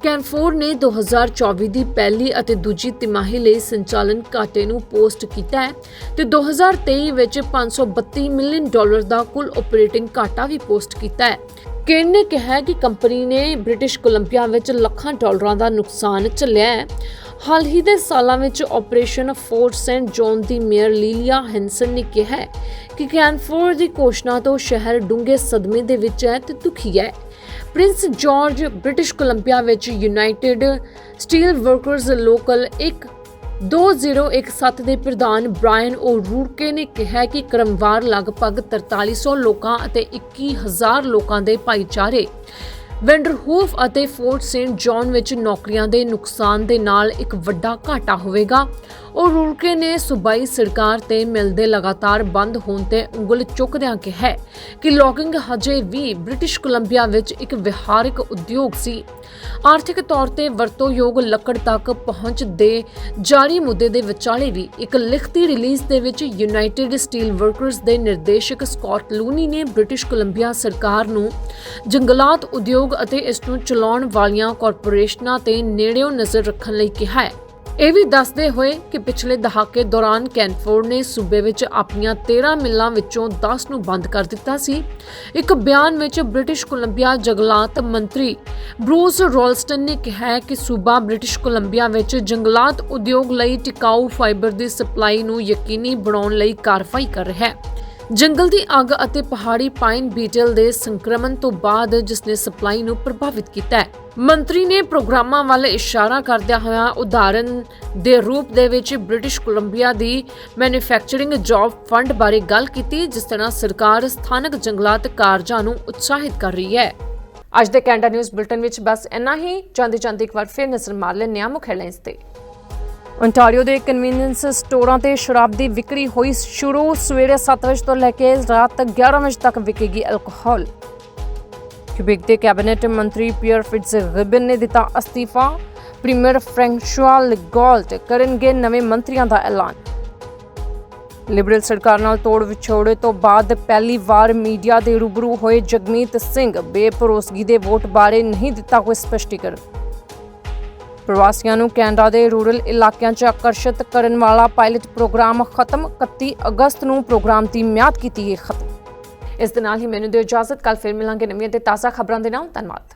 ਕੈਨਫੋਰ ਨੇ 2024 ਦੀ ਪਹਿਲੀ ਅਤੇ ਦੂਜੀ ਤਿਮਾਹੀ ਲਈ ਸੰਚਾਲਨ ਘਾਟੇ ਨੂੰ ਪੋਸਟ ਕੀਤਾ ਹੈ ਤੇ 2023 ਵਿੱਚ 532 ਮਿਲੀਅਨ ਡਾਲਰ ਦਾ ਕੁੱਲ ਆਪਰੇਟਿੰਗ ਘਾਟਾ ਵੀ ਪੋਸਟ ਕੀਤਾ ਹੈ। ਕੇਨ ਨੇ ਕਿਹਾ ਕਿ ਕੰਪਨੀ ਨੇ ਬ੍ਰਿਟਿਸ਼ ਕੋਲੰਬੀਆ ਵਿੱਚ ਲੱਖਾਂ ਡਾਲਰਾਂ ਦਾ ਨੁਕਸਾਨ ਝੱਲਿਆ ਹੈ ਹਾਲ ਹੀ ਦੇ ਸਾਲਾਂ ਵਿੱਚ ਆਪਰੇਸ਼ਨ ਫੋਰਟ ਸੈਂਟ ਜੌਨ ਦੀ ਮੇਅਰ ਲੀਲੀਆ ਹੈਂਸਨ ਨੇ ਕਿਹਾ ਹੈ ਕਿ ਕੈਨਫੋਰ ਦੀ ਘੋਸ਼ਣਾ ਤੋਂ ਸ਼ਹਿਰ ਡੂੰਘੇ ਸਦਮੇ ਦੇ ਵਿੱਚ ਹੈ ਤੇ ਦੁਖੀ ਹੈ। ਪ੍ਰਿੰਸ ਜਾਰਜ, ਬ੍ਰਿਟਿਸ਼ ਕੋਲੰਬੀਆ ਵਿੱਚ ਯੂਨਾਈਟਿਡ ਸਟੀਲ ਵਰਕਰਸ ਲੋਕਲ 1 2017 ਦੇ ਪ੍ਰਧਾਨ ਬ੍ਰਾਇਨ ਓ ਰੂਰਕੇ ਨੇ ਕਿਹਾ ਕਿ ਕ੍ਰਮਵਾਰ ਲਗਭਗ 4300 ਲੋਕਾਂ ਅਤੇ 21000 ਲੋਕਾਂ ਦੇ ਭਾਈਚਾਰੇ ਵੈਂਡਰਹੂਫ ਅਤੇ ਫੋਰਟ ਸੇਂਟ ਜੌਨ ਵਿੱਚ ਨੌਕਰੀਆਂ ਦੇ ਨੁਕਸਾਨ ਦੇ ਨਾਲ ਇੱਕ ਵੱਡਾ ਘਾਟਾ ਹੋਵੇਗਾ। ਉਹ ਰੂਰਕੇ ਨੇ ਸੂਬਾਈ ਸਰਕਾਰ ਤੇ ਮਿਲਦੇ ਲਗਾਤਾਰ ਬੰਦ ਹੋਣ ਤੇ ਉਂਗਲ ਚੁੱਕਦਿਆਂ ਕਿਹਾ ਕਿ ਲੌਗਿੰਗ ਹਜੇ ਵੀ ਬ੍ਰਿਟਿਸ਼ ਕੋਲੰਬੀਆ ਵਿੱਚ ਇੱਕ ਵਿਹਾਰਕ ਉਦਯੋਗ ਸੀ। ਆਰਥਿਕ ਤੌਰ ਤੇ ਵਰਤੋਯੋਗ ਲੱਕੜ ਤੱਕ ਪਹੁੰਚ ਦੇ ਜਾਰੀ ਮੁੱਦੇ ਦੇ ਵਿਚਾਲੇ ਵੀ ਇੱਕ ਲਿਖਤੀ ਰਿਲੀਜ਼ ਦੇ ਵਿੱਚ ਯੂਨਾਈਟਿਡ ਸਟੀਲ ਵਰਕਰਸ ਦੇ ਨਿਰਦੇਸ਼ਕ ਸਕਾਟ ਲੂਨੀ ਨੇ ਬ੍ਰਿਟਿਸ਼ ਕੋਲੰਬੀਆ ਸਰਕਾਰ ਨੂੰ ਜੰਗਲਾਤ ਉਦਯੋਗ ਅਤੇ ਇਸ ਨੂੰ ਚਲਾਉਣ ਵਾਲੀਆਂ ਕਾਰਪੋਰੇਸ਼ਨਾਂ ਤੇ ਨੇੜਿਓਂ ਨਜ਼ਰ ਰੱਖਣ ਲਈ ਕਿਹਾ ਹੈ। ਇਹ ਵੀ ਦੱਸਦੇ ਹੋਏ ਕਿ ਪਿਛਲੇ ਦਹਾਕੇ ਦੌਰਾਨ ਕੈਨਫੋਰਡ ਨੇ ਸੂਬੇ ਵਿੱਚ ਆਪਣੀਆਂ 13 ਮਿੱਲਾਂ ਵਿੱਚੋਂ 10 ਨੂੰ ਬੰਦ ਕਰ ਦਿੱਤਾ ਸੀ। ਇੱਕ ਬਿਆਨ ਵਿੱਚ ਬ੍ਰਿਟਿਸ਼ ਕੋਲੰਬੀਆ ਜੰਗਲਾਤ ਮੰਤਰੀ ਬਰੂਸ ਰੋਲਸਟਨ ਨੇ ਕਿਹਾ ਕਿ ਸੂਬਾ ਬ੍ਰਿਟਿਸ਼ ਕੋਲੰਬੀਆ ਵਿੱਚ ਜੰਗਲਾਤ ਉਦਯੋਗ ਲਈ ਟਿਕਾਊ ਫਾਈਬਰ ਦੀ ਸਪਲਾਈ ਨੂੰ ਯਕੀਨੀ ਬਣਾਉਣ ਲਈ ਕਾਰਵਾਈ ਕਰ ਰਿਹਾ ਹੈ। ਜੰਗਲ ਦੀ ਅੱਗ ਅਤੇ ਪਹਾੜੀ ਪਾਈਨ ਬੀਟਲ ਦੇ ਸੰਕਰਮਣ ਤੋਂ ਬਾਅਦ ਜਿਸ ਨੇ ਸਪਲਾਈ ਨੂੰ ਪ੍ਰਭਾਵਿਤ ਕੀਤਾ ਹੈ। ਮੰਤਰੀ ਨੇ ਪ੍ਰੋਗਰਾਮਾਂ ਵੱਲ ਇਸ਼ਾਰਾ ਕਰਦਿਆਂ ਹੋਇਆ ਉਦਾਹਰਨ ਦੇ ਰੂਪ ਦੇ ਵਿੱਚ ਬ੍ਰਿਟਿਸ਼ ਕੋਲੰਬੀਆ ਦੀ ਮੈਨੂਫੈਕਚਰਿੰਗ ਜੌਬ ਫੰਡ ਬਾਰੇ ਗੱਲ ਕੀਤੀ, ਜਿਸ ਤਰ੍ਹਾਂ ਸਰਕਾਰ ਸਥਾਨਕ ਜੰਗਲਾਤ ਕਾਰਜਾਂ ਨੂੰ ਉਤਸ਼ਾਹਿਤ ਕਰ ਰਹੀ ਹੈ। ਅੱਜ ਦੇ ਕੈਨੇਡਾ ਨਿਊਜ਼ ਬੁਲਟਨ ਵਿੱਚ ਬਸ ਇੰਨਾ ਹੀ। ਜਾਂਦੀ ਜਾਂਦੀ ਇੱਕ ਵਾਰ ਫਿਰ ਨਜ਼ਰ ਮਾਰ ਲੈਂਦੇ ਹਾਂ ਮੁੱਖ ਹੈਡਲਾਈਨਸ ਤੇ। ਓਨਟਾਰੀਓ ਦੇ ਕਨਵੀਨੀਅੰਸ ਸਟੋਰਾਂ ਤੇ ਸ਼ਰਾਬ ਦੀ ਵਿਕਰੀ ਹੋਈ ਸ਼ੁਰੂ ਸਵੇਰੇ 7 ਵਜੇ ਤੋਂ ਲੈ ਕੇ ਰਾਤ 11 ਵਜੇ ਤੱਕ ਵਿਕੇਗੀ ਅਲਕੋਹਲ ਕਿਊਬਿਕ ਦੇ ਕੈਬਨਿਟ ਮੰਤਰੀ ਪੀਅਰ ਫਿਟਜ਼ਗਿਬਨ ਨੇ ਦਿੱਤਾ ਅਸਤੀਫਾ। ਪ੍ਰੀਮੀਅਰ ਫ੍ਰੈਂਕਸ਼ੂਆ ਲਿਗੋਲਟ ਕਰਨਗੇ ਨਵੇਂ ਮੰਤਰੀਆਂ ਦਾ ਐਲਾਨ। ਲਿਬਰਲ ਸਰਕਾਰ ਨਾਲ ਤੋੜ ਵਿਛੋੜੇ ਤੋਂ ਬਾਅਦ ਪਹਿਲੀ ਵਾਰ ਮੀਡੀਆ ਦੇ ਰੂਬਰੂ ਹੋਏ ਜਗਮੀਤ ਸਿੰਘ ਬੇਪਰੋਸਗੀ ਦੇ ਵੋਟ ਬਾਰੇ ਨਹੀਂ ਦਿੱਤਾ ਕੋਈ ਸਪਸ਼ਟੀਕਰਨ। ਪ੍ਰਵਾਸੀਆਂ ਨੂੰ ਕੈਨੇਡਾ ਦੇ ਰੂਰਲ ਇਲਾਕਿਆਂ 'ਚ ਆਕਰਸ਼ਿਤ ਕਰਨ ਵਾਲਾ ਪਾਇਲਟ ਪ੍ਰੋਗਰਾਮ ਖਤਮ 31 ਅਗਸਤ ਨੂੰ ਪ੍ਰੋਗਰਾਮ ਦੀ ਮਿਆਦ ਕੀਤੀ ਹੈ ਖਤਮ। ਇਸ ਦੇ ਨਾਲ ਹੀ ਮੈਨੂੰ ਦਿਓ ਇਜਾਜ਼ਤ ਕੱਲ ਫਿਰ ਮਿਲਾਂਗੇ ਨਵੀਆਂ ਤੇ ਤਾਜ਼ਾ ਖਬਰਾਂ ਦੇ ਨਾਲ। ਧੰਨਵਾਦ।